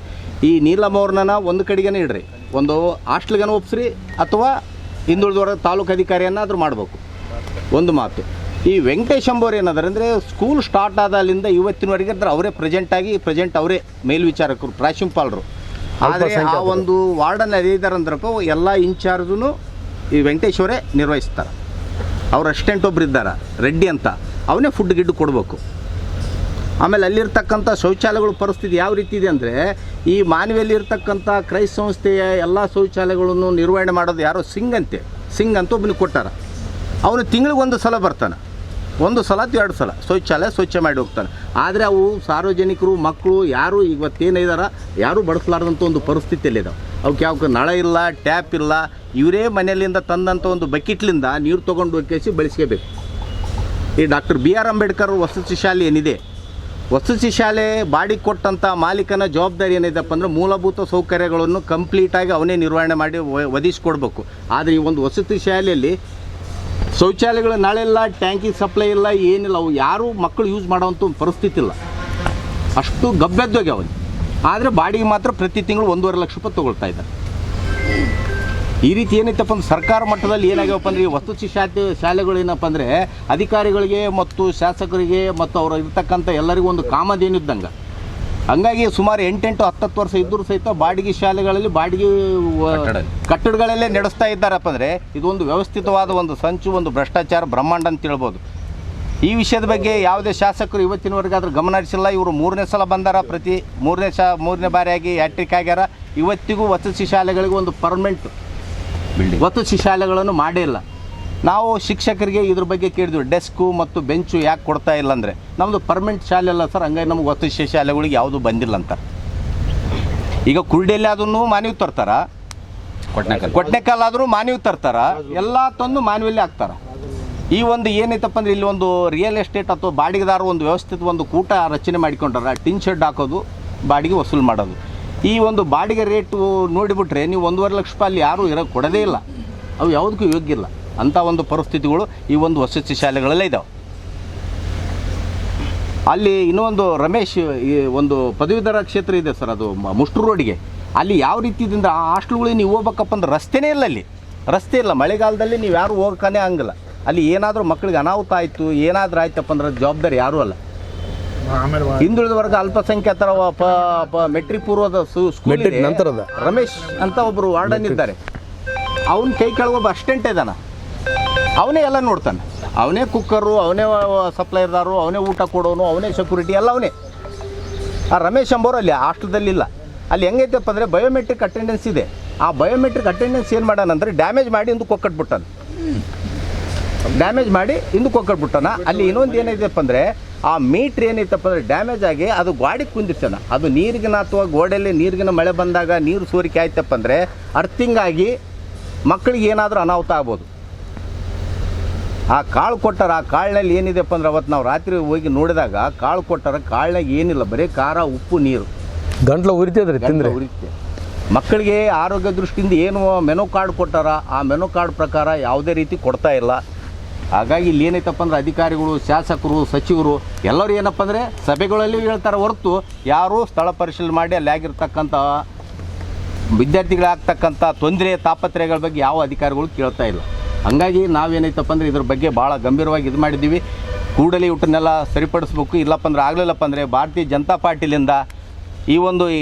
ಈ ನೀಲಮ್ಮ ಅವ್ರನ್ನ ಒಂದು ಕಡೆಗೇನೆ ಇಡ್ರಿ. ಒಂದು ಹಾಸ್ಟ್ಲಿಗನ ಒಪ್ಸ್ರಿ ಅಥವಾ ಹಿಂದುಳಿದವರ ತಾಲೂಕು ಅಧಿಕಾರಿಯನ್ನಾದ್ರೂ ಮಾಡಬೇಕು. ಒಂದು ಮಾತು. ಈ ವೆಂಕಟೇಶ್ ಅಂಬೋರು ಏನಾದ್ರೆ ಅಂದರೆ ಸ್ಕೂಲ್ ಸ್ಟಾರ್ಟ್ ಆದ ಅಲ್ಲಿಂದ ಇವತ್ತಿನವರೆಗೆ ಅಂದ್ರೆ ಅವರೇ ಪ್ರೆಸೆಂಟ್ ಆಗಿ ಪ್ರೆಸೆಂಟ್ ಅವರೇ ಮೇಲ್ವಿಚಾರಕರು ಪ್ರಾಶಿಂಪಾಲರು. ಆದರೆ ಆ ಒಂದು ವಾರ್ಡನ್ ಅದೇ ಅಂದ್ರಪ್ಪ ಎಲ್ಲ ಇನ್ಚಾರ್ಜು ಈ ವೆಂಕಟೇಶ್ ಅವರೇ ನಿರ್ವಹಿಸ್ತಾರೆ. ಅವ್ರ ಅಸಿಸ್ಟೆಂಟ್ ಒಬ್ರು ಇದ್ದಾರೆ ರೆಡ್ಡಿ ಅಂತ ಅವನೇ ಫುಡ್ ಗಿಡ್ ಕೊಡಬೇಕು. ಆಮೇಲೆ ಅಲ್ಲಿರ್ತಕ್ಕಂಥ ಶೌಚಾಲಯಗಳ ಪರಿಸ್ಥಿತಿ ಯಾವ ರೀತಿ ಇದೆ ಅಂದರೆ ಈ ಮಾನವಿಯಲ್ಲಿ ಇರ್ತಕ್ಕಂಥ ಕ್ರೈಸ್ತ ಸಂಸ್ಥೆಯ ಎಲ್ಲ ಶೌಚಾಲಯಗಳನ್ನು ನಿರ್ವಹಣೆ ಮಾಡೋದು ಯಾರೋ ಸಿಂಗ್ ಅಂತೆ ಸಿಂಗ್ ಅಂತ ಒಬ್ಬನಿಗೆ ಕೊಟ್ಟಾರ. ಅವನು ತಿಂಗಳಿಗೆ ಒಂದು ಸಲ ಬರ್ತಾನೆ. ಒಂದು ಸಲ ಎರಡು ಸಲ. ಶೌಚಾಲಯ ಸ್ವಚ್ಛ ಮಾಡಿ ಹೋಗ್ತಾನೆ. ಆದರೆ ಅವು ಸಾರ್ವಜನಿಕರು, ಮಕ್ಕಳು, ಯಾರು ಇವತ್ತೇನಿದಾರ ಯಾರೂ ಬಳಸಲಾರ್ದಂಥ ಒಂದು ಪರಿಸ್ಥಿತಿಯಲ್ಲಿದ್ದಾವೆ ಅವಕ್ಕೆ ಯಾವ ನಳ ಇಲ್ಲ, ಟ್ಯಾಪ್ ಇಲ್ಲ, ಇವರೇ ಮನೆಯಲ್ಲಿಂದ ತಂದಂಥ ಒಂದು ಬಕೆಟ್ಲಿಂದ ನೀರು ತೊಗೊಂಡು ಹೋಗಿ ಬಳಸ್ಕೋಬೇಕು. ಈ ಡಾಕ್ಟರ್ ಬಿ ಆರ್ ಅಂಬೇಡ್ಕರ್ ವಸತಿ ಶಾಲೆ ಏನಿದೆ? ವಸತಿ ಶಾಲೆ ಬಾಡಿ ಕೊಟ್ಟಂಥ ಮಾಲೀಕನ ಜವಾಬ್ದಾರಿ ಏನಿದೆಪ್ಪ ಅಂದರೆ ಮೂಲಭೂತ ಸೌಕರ್ಯಗಳನ್ನು ಕಂಪ್ಲೀಟಾಗಿ ಅವನೇ ನಿರ್ವಹಣೆ ಮಾಡಿ ಒದಗಿಸ್ಕೊಡ್ಬೇಕು. ಆದರೆ ಈ ಒಂದು ವಸತಿ ಶಾಲೆಯಲ್ಲಿ ಶೌಚಾಲಯಗಳು ನಾಳೆ ಇಲ್ಲ ಟ್ಯಾಂಕಿಗೆ ಸಪ್ಲೈ ಇಲ್ಲ, ಏನಿಲ್ಲ, ಅವು ಯಾರೂ ಮಕ್ಕಳು ಯೂಸ್ ಮಾಡೋವಂಥ ಒಂದು ಪರಿಸ್ಥಿತಿ ಇಲ್ಲ. ಅಷ್ಟು ಗಬ್ಬೆದ್ದೋಗಿ ಅವನು. ಆದರೆ ಬಾಡಿಗೆ ಮಾತ್ರ ಪ್ರತಿ ತಿಂಗಳು ಒಂದೂವರೆ ಲಕ್ಷ ರೂಪಾಯಿ ತೊಗೊಳ್ತಾ ಇದ್ದಾರೆ. ಈ ರೀತಿ ಏನೈತಪ್ಪ ಅಂದ್ರೆ ಸರ್ಕಾರ ಮಟ್ಟದಲ್ಲಿ ಏನಾಗ್ಯಾವಪ್ಪ ಅಂದರೆ ಈ ವಸತಿ ಶಾಲೆ ಶಾಲೆಗಳು ಏನಪ್ಪ ಅಂದರೆ ಅಧಿಕಾರಿಗಳಿಗೆ ಮತ್ತು ಶಾಸಕರಿಗೆ ಮತ್ತು ಅವರು ಇರ್ತಕ್ಕಂಥ ಎಲ್ಲರಿಗೂ ಒಂದು ಕಾಮಧೇನಿದ್ದಂಗೆ ಹಂಗಾಗಿ ಸುಮಾರು ಎಂಟೆಂಟು ಹತ್ತತ್ತು ವರ್ಷ ಇದ್ದರೂ ಸಹಿತ ಬಾಡಿಗೆ ಶಾಲೆಗಳಲ್ಲಿ ಬಾಡಿಗೆ ಕಟ್ಟಡಗಳಲ್ಲೇ ನಡೆಸ್ತಾ ಇದ್ದಾರಪ್ಪ ಅಂದರೆ ಇದೊಂದು ವ್ಯವಸ್ಥಿತವಾದ ಒಂದು ಸಂಚು ಒಂದು ಭ್ರಷ್ಟಾಚಾರ ಬ್ರಹ್ಮಾಂಡ ಅಂತ ಹೇಳ್ಬೋದು. ಈ ವಿಷಯದ ಬಗ್ಗೆ ಯಾವುದೇ ಶಾಸಕರು ಇವತ್ತಿನವರೆಗೆ ಆದರೂ ಗಮನ ಹರಿಸಿಲ್ಲ. ಇವರು ಮೂರನೇ ಸಲ ಬಂದಾರ ಪ್ರತಿ ಮೂರನೇ ಶಾ ಮೂರನೇ ಬಾರಿಯಾಗಿ ಹ್ಯಾಟ್ರಿಕ್ ಆಗ್ಯಾರ. ಇವತ್ತಿಗೂ ವಸತಿ ಶಾಲೆಗಳಿಗೆ ಒಂದು ಪರ್ಮನೆಂಟ್ ಬಿಲ್ಡಿಂಗ್ ವಸತಿ ಶಾಲೆಗಳನ್ನು ಮಾಡೇ ಇಲ್ಲ. ನಾವು ಶಿಕ್ಷಕರಿಗೆ ಇದ್ರ ಬಗ್ಗೆ ಕೇಳಿದ್ವಿ ಡೆಸ್ಕು ಮತ್ತು ಬೆಂಚು ಯಾಕೆ ಕೊಡ್ತಾ ಇಲ್ಲ? ಅಂದರೆ ನಮ್ಮದು ಪರ್ಮನೆಂಟ್ ಶಾಲೆ ಅಲ್ಲ ಸರ್ ಹಂಗಾಗಿ ನಮ್ಗೆ ವಸತಿ ಶಾಲೆಗಳಿಗೆ ಯಾವುದು ಬಂದಿಲ್ಲ ಅಂತ. ಈಗ ಕುರುಡಿಯಲ್ಲಿ ಅದನ್ನು ಮಾನವಿ ತರ್ತಾರ ಕೊಟ್ನೆಕಲ್ ಆದರೂ ಮಾನವಿ ತರ್ತಾರ ಎಲ್ಲ ತಂದು ಮಾನವಿಯಲ್ಲಿ ಹಾಕ್ತಾರ. ಈ ಒಂದು ಏನೈತಪ್ಪ ಅಂದ್ರೆ ಇಲ್ಲಿ ಒಂದು ರಿಯಲ್ ಎಸ್ಟೇಟ್ ಅಥವಾ ಬಾಡಿಗೆದಾರ ಒಂದು ವ್ಯವಸ್ಥಿತ ಒಂದು ಕೂಟ ರಚನೆ ಮಾಡಿಕೊಂಡಾರ ಟಿನ್ ಶೆಡ್ ಹಾಕೋದು ಬಾಡಿಗೆ ವಸೂಲು ಮಾಡೋದು. ಈ ಒಂದು ಬಾಡಿಗೆ ರೇಟು ನೋಡಿಬಿಟ್ರೆ ನೀವು ಒಂದೂವರೆ ಲಕ್ಷ ರೂಪಾಯಿ ಅಲ್ಲಿ ಯಾರೂ ಇರೋ ಕೊಡೋದೇ ಇಲ್ಲ. ಅವು ಯಾವುದಕ್ಕೂ ಯೋಗ್ಯ ಇಲ್ಲ. ಅಂಥ ಒಂದು ಪರಿಸ್ಥಿತಿಗಳು ಈ ಒಂದು ವಸತಿ ಶಾಲೆಗಳಲ್ಲೇ ಇದ್ದಾವೆ ಅಲ್ಲಿ ಇನ್ನೊಂದು ರಮೇಶ್ ಈ ಒಂದು ಪದವೀಧರ ಕ್ಷೇತ್ರ ಇದೆ ಸರ್ ಅದು ಮುಷ್ಟ್ರು ರೋಡಿಗೆ. ಅಲ್ಲಿ ಯಾವ ರೀತಿಯಿಂದ ಆ ಹಾಸ್ಟ್ಲ್ಗಳಿಗೆ ನೀವು ಹೋಗ್ಬೇಕಪ್ಪ ಅಂದ್ರೆ ರಸ್ತೆನೇ ಇಲ್ಲ ಅಲ್ಲಿ. ರಸ್ತೆ ಇಲ್ಲ ಮಳೆಗಾಲದಲ್ಲಿ ನೀವು ಯಾರು ಹೋಗಕ್ಕನೇ ಹಂಗಿಲ್ಲ. ಅಲ್ಲಿ ಏನಾದರೂ ಮಕ್ಕಳಿಗೆ ಅನಾಹುತ ಆಯಿತು ಏನಾದರೂ ಆಯ್ತಪ್ಪ ಅಂದ್ರೆ ಜವಾಬ್ದಾರಿ ಯಾರೂ ಅಲ್ಲ. ಹಿಂದುಳಿದ ವರ್ಗ ಅಲ್ಪಸಂಖ್ಯಾತರ ಮೆಟ್ರಿಕ್ ಪೂರ್ವದ ಸ್ಕೂಲ್ ಮೆಟ್ರಿಕ್ ನಂತರದ. ರಮೇಶ್ ಅಂತ ಒಬ್ಬರು ವಾರ್ಡನ್ ಇದ್ದಾರೆ. ಅವನ ಕೈ ಕೆಳಗೊಬ್ಬ ಅಸ್ಟೆಂಟ್ ಇದ್ದಾನ. ಅವನೇ ಎಲ್ಲ ನೋಡ್ತಾನೆ. ಅವನೇ ಕುಕ್ಕರು ಅವನೇ ಸಪ್ಲೈರ್ದಾರು ಅವನೇ ಊಟ ಕೊಡೋನು, ಅವನೇ ಸೆಕ್ಯೂರಿಟಿ ಎಲ್ಲ ಅವನೇ. ಆ ರಮೇಶ್ ಅಂಬೋರು ಅಲ್ಲಿ ಹಾಸ್ಟೆಲ್ದಲ್ಲಿ ಇಲ್ಲ ಅಲ್ಲಿ ಹೆಂಗೈತಪ್ಪ ಅಂದರೆ ಬಯೋಮೆಟ್ರಿಕ್ ಅಟೆಂಡೆನ್ಸ್ ಇದೆ. ಆ ಬಯೋಮೆಟ್ರಿಕ್ ಅಟೆಂಡೆನ್ಸ್ ಏನು ಮಾಡಾನಂದ್ರೆ ಡ್ಯಾಮೇಜ್ ಮಾಡಿ ಇಂದು ಕೊಕ್ಕಟ್ಬಿಟ್ಟಾನ ಡ್ಯಾಮೇಜ್ ಮಾಡಿ ಹಿಂದಕ್ಕೆ ಕೊಕ್ಕಟ್ಬಿಟ್ಟಾನ ಅಲ್ಲಿ ಇನ್ನೊಂದು ಏನೈತಪ್ಪ ಅಂದರೆ ಆ ಮೀಟ್ರ್ ಏನೈತಪ್ಪ ಅಂದರೆ ಡ್ಯಾಮೇಜ್ ಆಗಿ ಅದು ಗಾಡಿಗೆ ಕುಂದಿರ್ತಾನ. ಅದು ನೀರಿಗಿನ ಅಥವಾ ಗೋಡೆಯಲ್ಲಿ ನೀರಿಗಿನ ಮಳೆ ಬಂದಾಗ ನೀರು ಸೋರಿಕೆ ಆಯ್ತಪ್ಪ ಅಂದರೆ ಅರ್ಥಿಂಗಾಗಿ ಮಕ್ಕಳಿಗೆ ಏನಾದರೂ ಅನಾಹುತ ಆಗ್ಬೋದು. ಆ ಕಾಳು ಕೊಟ್ಟಾರ ಆ ಕಾಳಿನಲ್ಲಿ ಏನಿದೆಪ್ಪ ಅಂದ್ರೆ ಅವತ್ತು ನಾವು ರಾತ್ರಿ ಹೋಗಿ ನೋಡಿದಾಗ ಕಾಳು ಕೊಟ್ಟಾರ ಕಾಳಿನಾಗ ಏನಿಲ್ಲ ಬರೀ ಖಾರ ಉಪ್ಪು ನೀರು. ಗಂಟ್ಲು ಉರಿತದ್ರಿ ತಿಂದ್ರೆ? ಉರಿತೆ. ಮಕ್ಕಳಿಗೆ ಆರೋಗ್ಯ ದೃಷ್ಟಿಯಿಂದ ಏನು ಮೆನು ಕಾರ್ಡ್ ಕೊಟ್ಟಾರ ಆ ಮೆನು ಕಾರ್ಡ್ ಪ್ರಕಾರ ಯಾವುದೇ ರೀತಿ ಕೊಡ್ತಾ ಇಲ್ಲ. ಹಾಗಾಗಿ ಇಲ್ಲಿ ಏನೈತಪ್ಪ ಅಂದ್ರೆ ಅಧಿಕಾರಿಗಳು ಶಾಸಕರು ಸಚಿವರು ಎಲ್ಲರೂ ಏನಪ್ಪ ಅಂದರೆ ಸಭೆಗಳಲ್ಲಿ ಹೇಳ್ತಾರೆ ಹೊರತು ಯಾರೂ ಸ್ಥಳ ಪರಿಶೀಲನೆ ಮಾಡಿ ಅಲ್ಲಿ ಆಗಿರ್ತಕ್ಕಂಥ ವಿದ್ಯಾರ್ಥಿಗಳಾಗ್ತಕ್ಕಂಥ ತೊಂದರೆ ತಾಪತ್ರಯಗಳ ಬಗ್ಗೆ ಯಾವ ಅಧಿಕಾರಿಗಳು ಕೇಳ್ತಾ ಇಲ್ಲ. ಹಂಗಾಗಿ ನಾವೇನೈತಪ್ಪ ಅಂದರೆ ಇದ್ರ ಬಗ್ಗೆ ಭಾಳ ಗಂಭೀರವಾಗಿ ಇದು ಮಾಡಿದ್ದೀವಿ. ಕೂಡಲೇ ಇವ್ಟನ್ನೆಲ್ಲ ಸರಿಪಡಿಸ್ಬೇಕು. ಇಲ್ಲಪ್ಪ ಅಂದ್ರೆ ಆಗಲಿಲ್ಲಪ್ಪ ಅಂದರೆ ಭಾರತೀಯ ಜನತಾ ಪಾರ್ಟಿಲಿಂದ ಈ ಒಂದು ಈ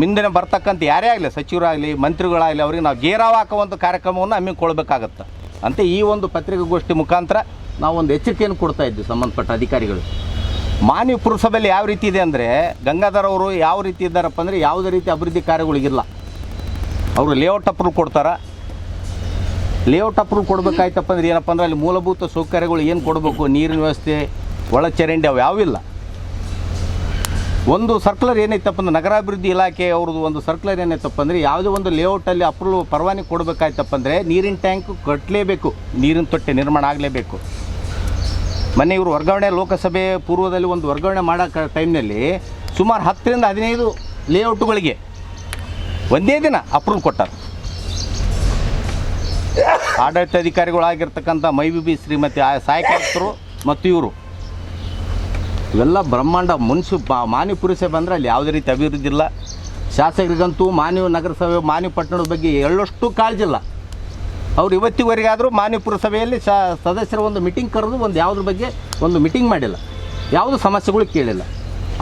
ಮುಂದಿನ ಬರ್ತಕ್ಕಂಥ ಯಾರೇ ಆಗಲಿ, ಸಚಿವರಾಗಲಿ, ಮಂತ್ರಿಗಳಾಗಲಿ, ಅವರಿಗೆ ನಾವು ಗೇರಾವ್ ಒಂದು ಕಾರ್ಯಕ್ರಮವನ್ನು ಹಮ್ಮಿಕೊಳ್ಬೇಕಾಗತ್ತೆ ಅಂತ ಈ ಒಂದು ಪತ್ರಿಕಾಗೋಷ್ಠಿ ಮುಖಾಂತರ ನಾವು ಒಂದು ಎಚ್ಚರಿಕೆಯನ್ನು ಕೊಡ್ತಾ ಇದ್ವಿ ಸಂಬಂಧಪಟ್ಟ ಅಧಿಕಾರಿಗಳು. ಮಾನ್ಯ ಪುರಸಭೆಯಲ್ಲಿ ಯಾವ ರೀತಿ ಇದೆ ಅಂದರೆ ಗಂಗಾಧರ್ ಅವರು ಯಾವ ರೀತಿ ಇದ್ದಾರಪ್ಪ ಅಂದರೆ ಯಾವುದೇ ರೀತಿ ಅಭಿವೃದ್ಧಿ ಕಾರ್ಯಗಳಿಗಿಲ್ಲ. ಅವರು ಲೇಔಟ್ ಅಪ್ರೂವ್ ಕೊಡ್ತಾರ. ಲೇಔಟ್ ಅಪ್ರೂವ್ ಕೊಡಬೇಕಾಯ್ತಪ್ಪ ಅಂದ್ರೆ ಏನಪ್ಪ ಅಂದ್ರೆ ಅಲ್ಲಿ ಮೂಲಭೂತ ಸೌಕರ್ಯಗಳು ಏನು ಕೊಡಬೇಕು? ನೀರಿನ ವ್ಯವಸ್ಥೆ ಒಳ ಚರಂಡಿ ಅವು ಯಾವಿಲ್ಲ. ಒಂದು ಸರ್ಕ್ಯುಲರ್ ಏನೈತಪ್ಪ ಅಂದ್ರೆ ನಗರಾಭಿವೃದ್ಧಿ ಇಲಾಖೆ ಅವ್ರದ್ದು ಒಂದು ಸರ್ಕ್ಯುಲರ್ ಏನೈತಪ್ಪ ಅಂದರೆ ಯಾವುದೇ ಒಂದು ಲೇಔಟಲ್ಲಿ ಅಪ್ರೂವ್ ಪರವಾನಗಿ ಕೊಡಬೇಕಾಯ್ತಪ್ಪ ಅಂದರೆ ನೀರಿನ ಟ್ಯಾಂಕ್ ಕಟ್ಟಲೇಬೇಕು ನೀರಿನ ತೊಟ್ಟೆ ನಿರ್ಮಾಣ ಆಗಲೇಬೇಕು. ಮೊನ್ನೆ ಇವರು ವರ್ಗಾವಣೆ ಲೋಕಸಭೆ ಪೂರ್ವದಲ್ಲಿ ಒಂದು ವರ್ಗಾವಣೆ ಮಾಡೋ ಟೈಮ್ನಲ್ಲಿ ಸುಮಾರು ಹತ್ತರಿಂದ ಹದಿನೈದು ಲೇಔಟ್ಗಳಿಗೆ ಒಂದೇ ದಿನ ಅಪ್ರೂವ್ ಕೊಟ್ಟಾರ. ಆಡಳಿತಾಧಿಕಾರಿಗಳಾಗಿರ್ತಕ್ಕಂಥ ಬಿ ಶ್ರೀಮತಿ ಆ ಸಹಾಯಕಾಯುಕ್ತರು ಮತ್ತು ಇವರು. ಇವೆಲ್ಲ ಬ್ರಹ್ಮಾಂಡ ಮುನ್ಸಿ ಮಾನ್ಯ ಪುರುಷ ಬಂದರೆ ಅಲ್ಲಿ ಯಾವುದೇ ರೀತಿ ಅಭಿವೃದ್ಧಿ ಇಲ್ಲ. ಶಾಸಕರಿಗಂತೂ ಮಾನ್ಯ ನಗರಸಭೆ, ಮಾನ್ಯ ಪಟ್ಟಣದ ಬಗ್ಗೆ ಎಳ್ಳಷ್ಟು ಕಾಳಜಿ ಇಲ್ಲ. ಅವ್ರು ಇವತ್ತಿವರೆಗಾದರೂ ಮಾನ್ಯ ಪುರಸಭೆಯಲ್ಲಿ ಶ ಸದಸ್ಯರ ಒಂದು ಮೀಟಿಂಗ್ ಕರೆದು ಒಂದು ಯಾವುದ್ರ ಬಗ್ಗೆ ಒಂದು ಮೀಟಿಂಗ್ ಮಾಡಿಲ್ಲ. ಯಾವುದು ಸಮಸ್ಯೆಗಳು ಕೇಳಿಲ್ಲ.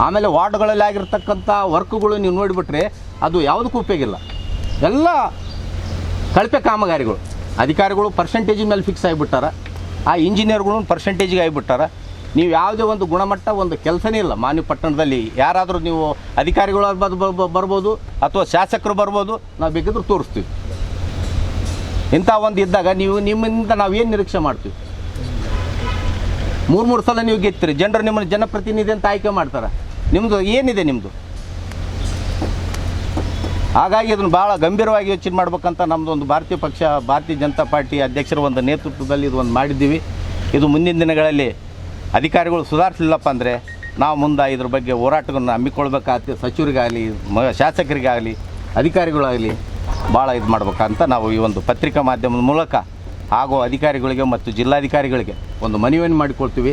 ಆಮೇಲೆ ವಾರ್ಡ್ಗಳಲ್ಲಿ ಆಗಿರ್ತಕ್ಕಂಥ ವರ್ಕ್ಗಳು ನೀವು ನೋಡಿಬಿಟ್ರೆ ಅದು ಯಾವುದಕ್ಕೂ ಉಪಯೋಗಿಲ್ಲ ಎಲ್ಲ ಕಳಪೆ ಕಾಮಗಾರಿಗಳು. ಅಧಿಕಾರಿಗಳು ಪರ್ಸೆಂಟೇಜ್ ಮೇಲೆ ಫಿಕ್ಸ್ ಆಗಿಬಿಟ್ಟಾರ. ಆ ಇಂಜಿನಿಯರ್ಗಳು ಪರ್ಸೆಂಟೇಜಿಗೆ ಆಗಿಬಿಟ್ಟಾರ. ನೀವು ಯಾವುದೇ ಒಂದು ಗುಣಮಟ್ಟ, ಒಂದು ಕೆಲಸನೇ ಇಲ್ಲ. ಮಾನ್ಯ ಪಟ್ಟಣದಲ್ಲಿ ಯಾರಾದರೂ ನೀವು ಅಧಿಕಾರಿಗಳು ಬರ್ಬೋದು, ಅಥವಾ ಶಾಸಕರು ಬರ್ಬೋದು, ನಾವು ಬೇಕಿದ್ರು ತೋರಿಸ್ತೀವಿ. ಇಂಥ ಒಂದು ಇದ್ದಾಗ ನೀವು ನಿಮ್ಮಿಂದ ನಾವು ಏನು ನಿರೀಕ್ಷೆ ಮಾಡ್ತೀವಿ? ಮೂರು ಮೂರು ಸಲ ನೀವು ಗೆತ್ತೀರಿ ಜನರು ನಿಮ್ಮನ್ನು ಜನಪ್ರತಿನಿಧಿ ಅಂತ ಆಯ್ಕೆ ಮಾಡ್ತಾರೆ. ನಿಮ್ಮದು ಏನಿದೆ ನಿಮ್ಮದು ಹಾಗಾಗಿ ಇದನ್ನು ಭಾಳ ಗಂಭೀರವಾಗಿ ಯೋಚನೆ ಮಾಡ್ಬೇಕಂತ ನಮ್ಮದು ಒಂದು ಭಾರತೀಯ ಪಕ್ಷ, ಭಾರತೀಯ ಜನತಾ ಪಾರ್ಟಿ ಅಧ್ಯಕ್ಷರ ಒಂದು ನೇತೃತ್ವದಲ್ಲಿ ಇದು ಒಂದು ಮಾಡಿದ್ದೀವಿ. ಇದು ಮುಂದಿನ ದಿನಗಳಲ್ಲಿ ಅಧಿಕಾರಿಗಳು ಸುಧಾರಿಸಲಿಲ್ಲಪ್ಪ ಅಂದರೆ ನಾವು ಮುಂದೆ ಇದ್ರ ಬಗ್ಗೆ ಹೋರಾಟವನ್ನು ಹಮ್ಮಿಕೊಳ್ಬೇಕಾಗ್ತದೆ ಸಚಿವರಿಗಾಗಲಿ, ಮ, ಶಾಸಕರಿಗಾಗಲಿ, ಅಧಿಕಾರಿಗಳಾಗಲಿ ಭಾಳ ಇದು ಮಾಡ್ಬೇಕಂತ ನಾವು ಈ ಒಂದು ಪತ್ರಿಕಾ ಮಾಧ್ಯಮದ ಮೂಲಕ ಹಾಗೂ ಅಧಿಕಾರಿಗಳಿಗೆ ಮತ್ತು ಜಿಲ್ಲಾಧಿಕಾರಿಗಳಿಗೆ ಒಂದು ಮನವಿಯನ್ನು ಮಾಡಿಕೊಳ್ತೀವಿ.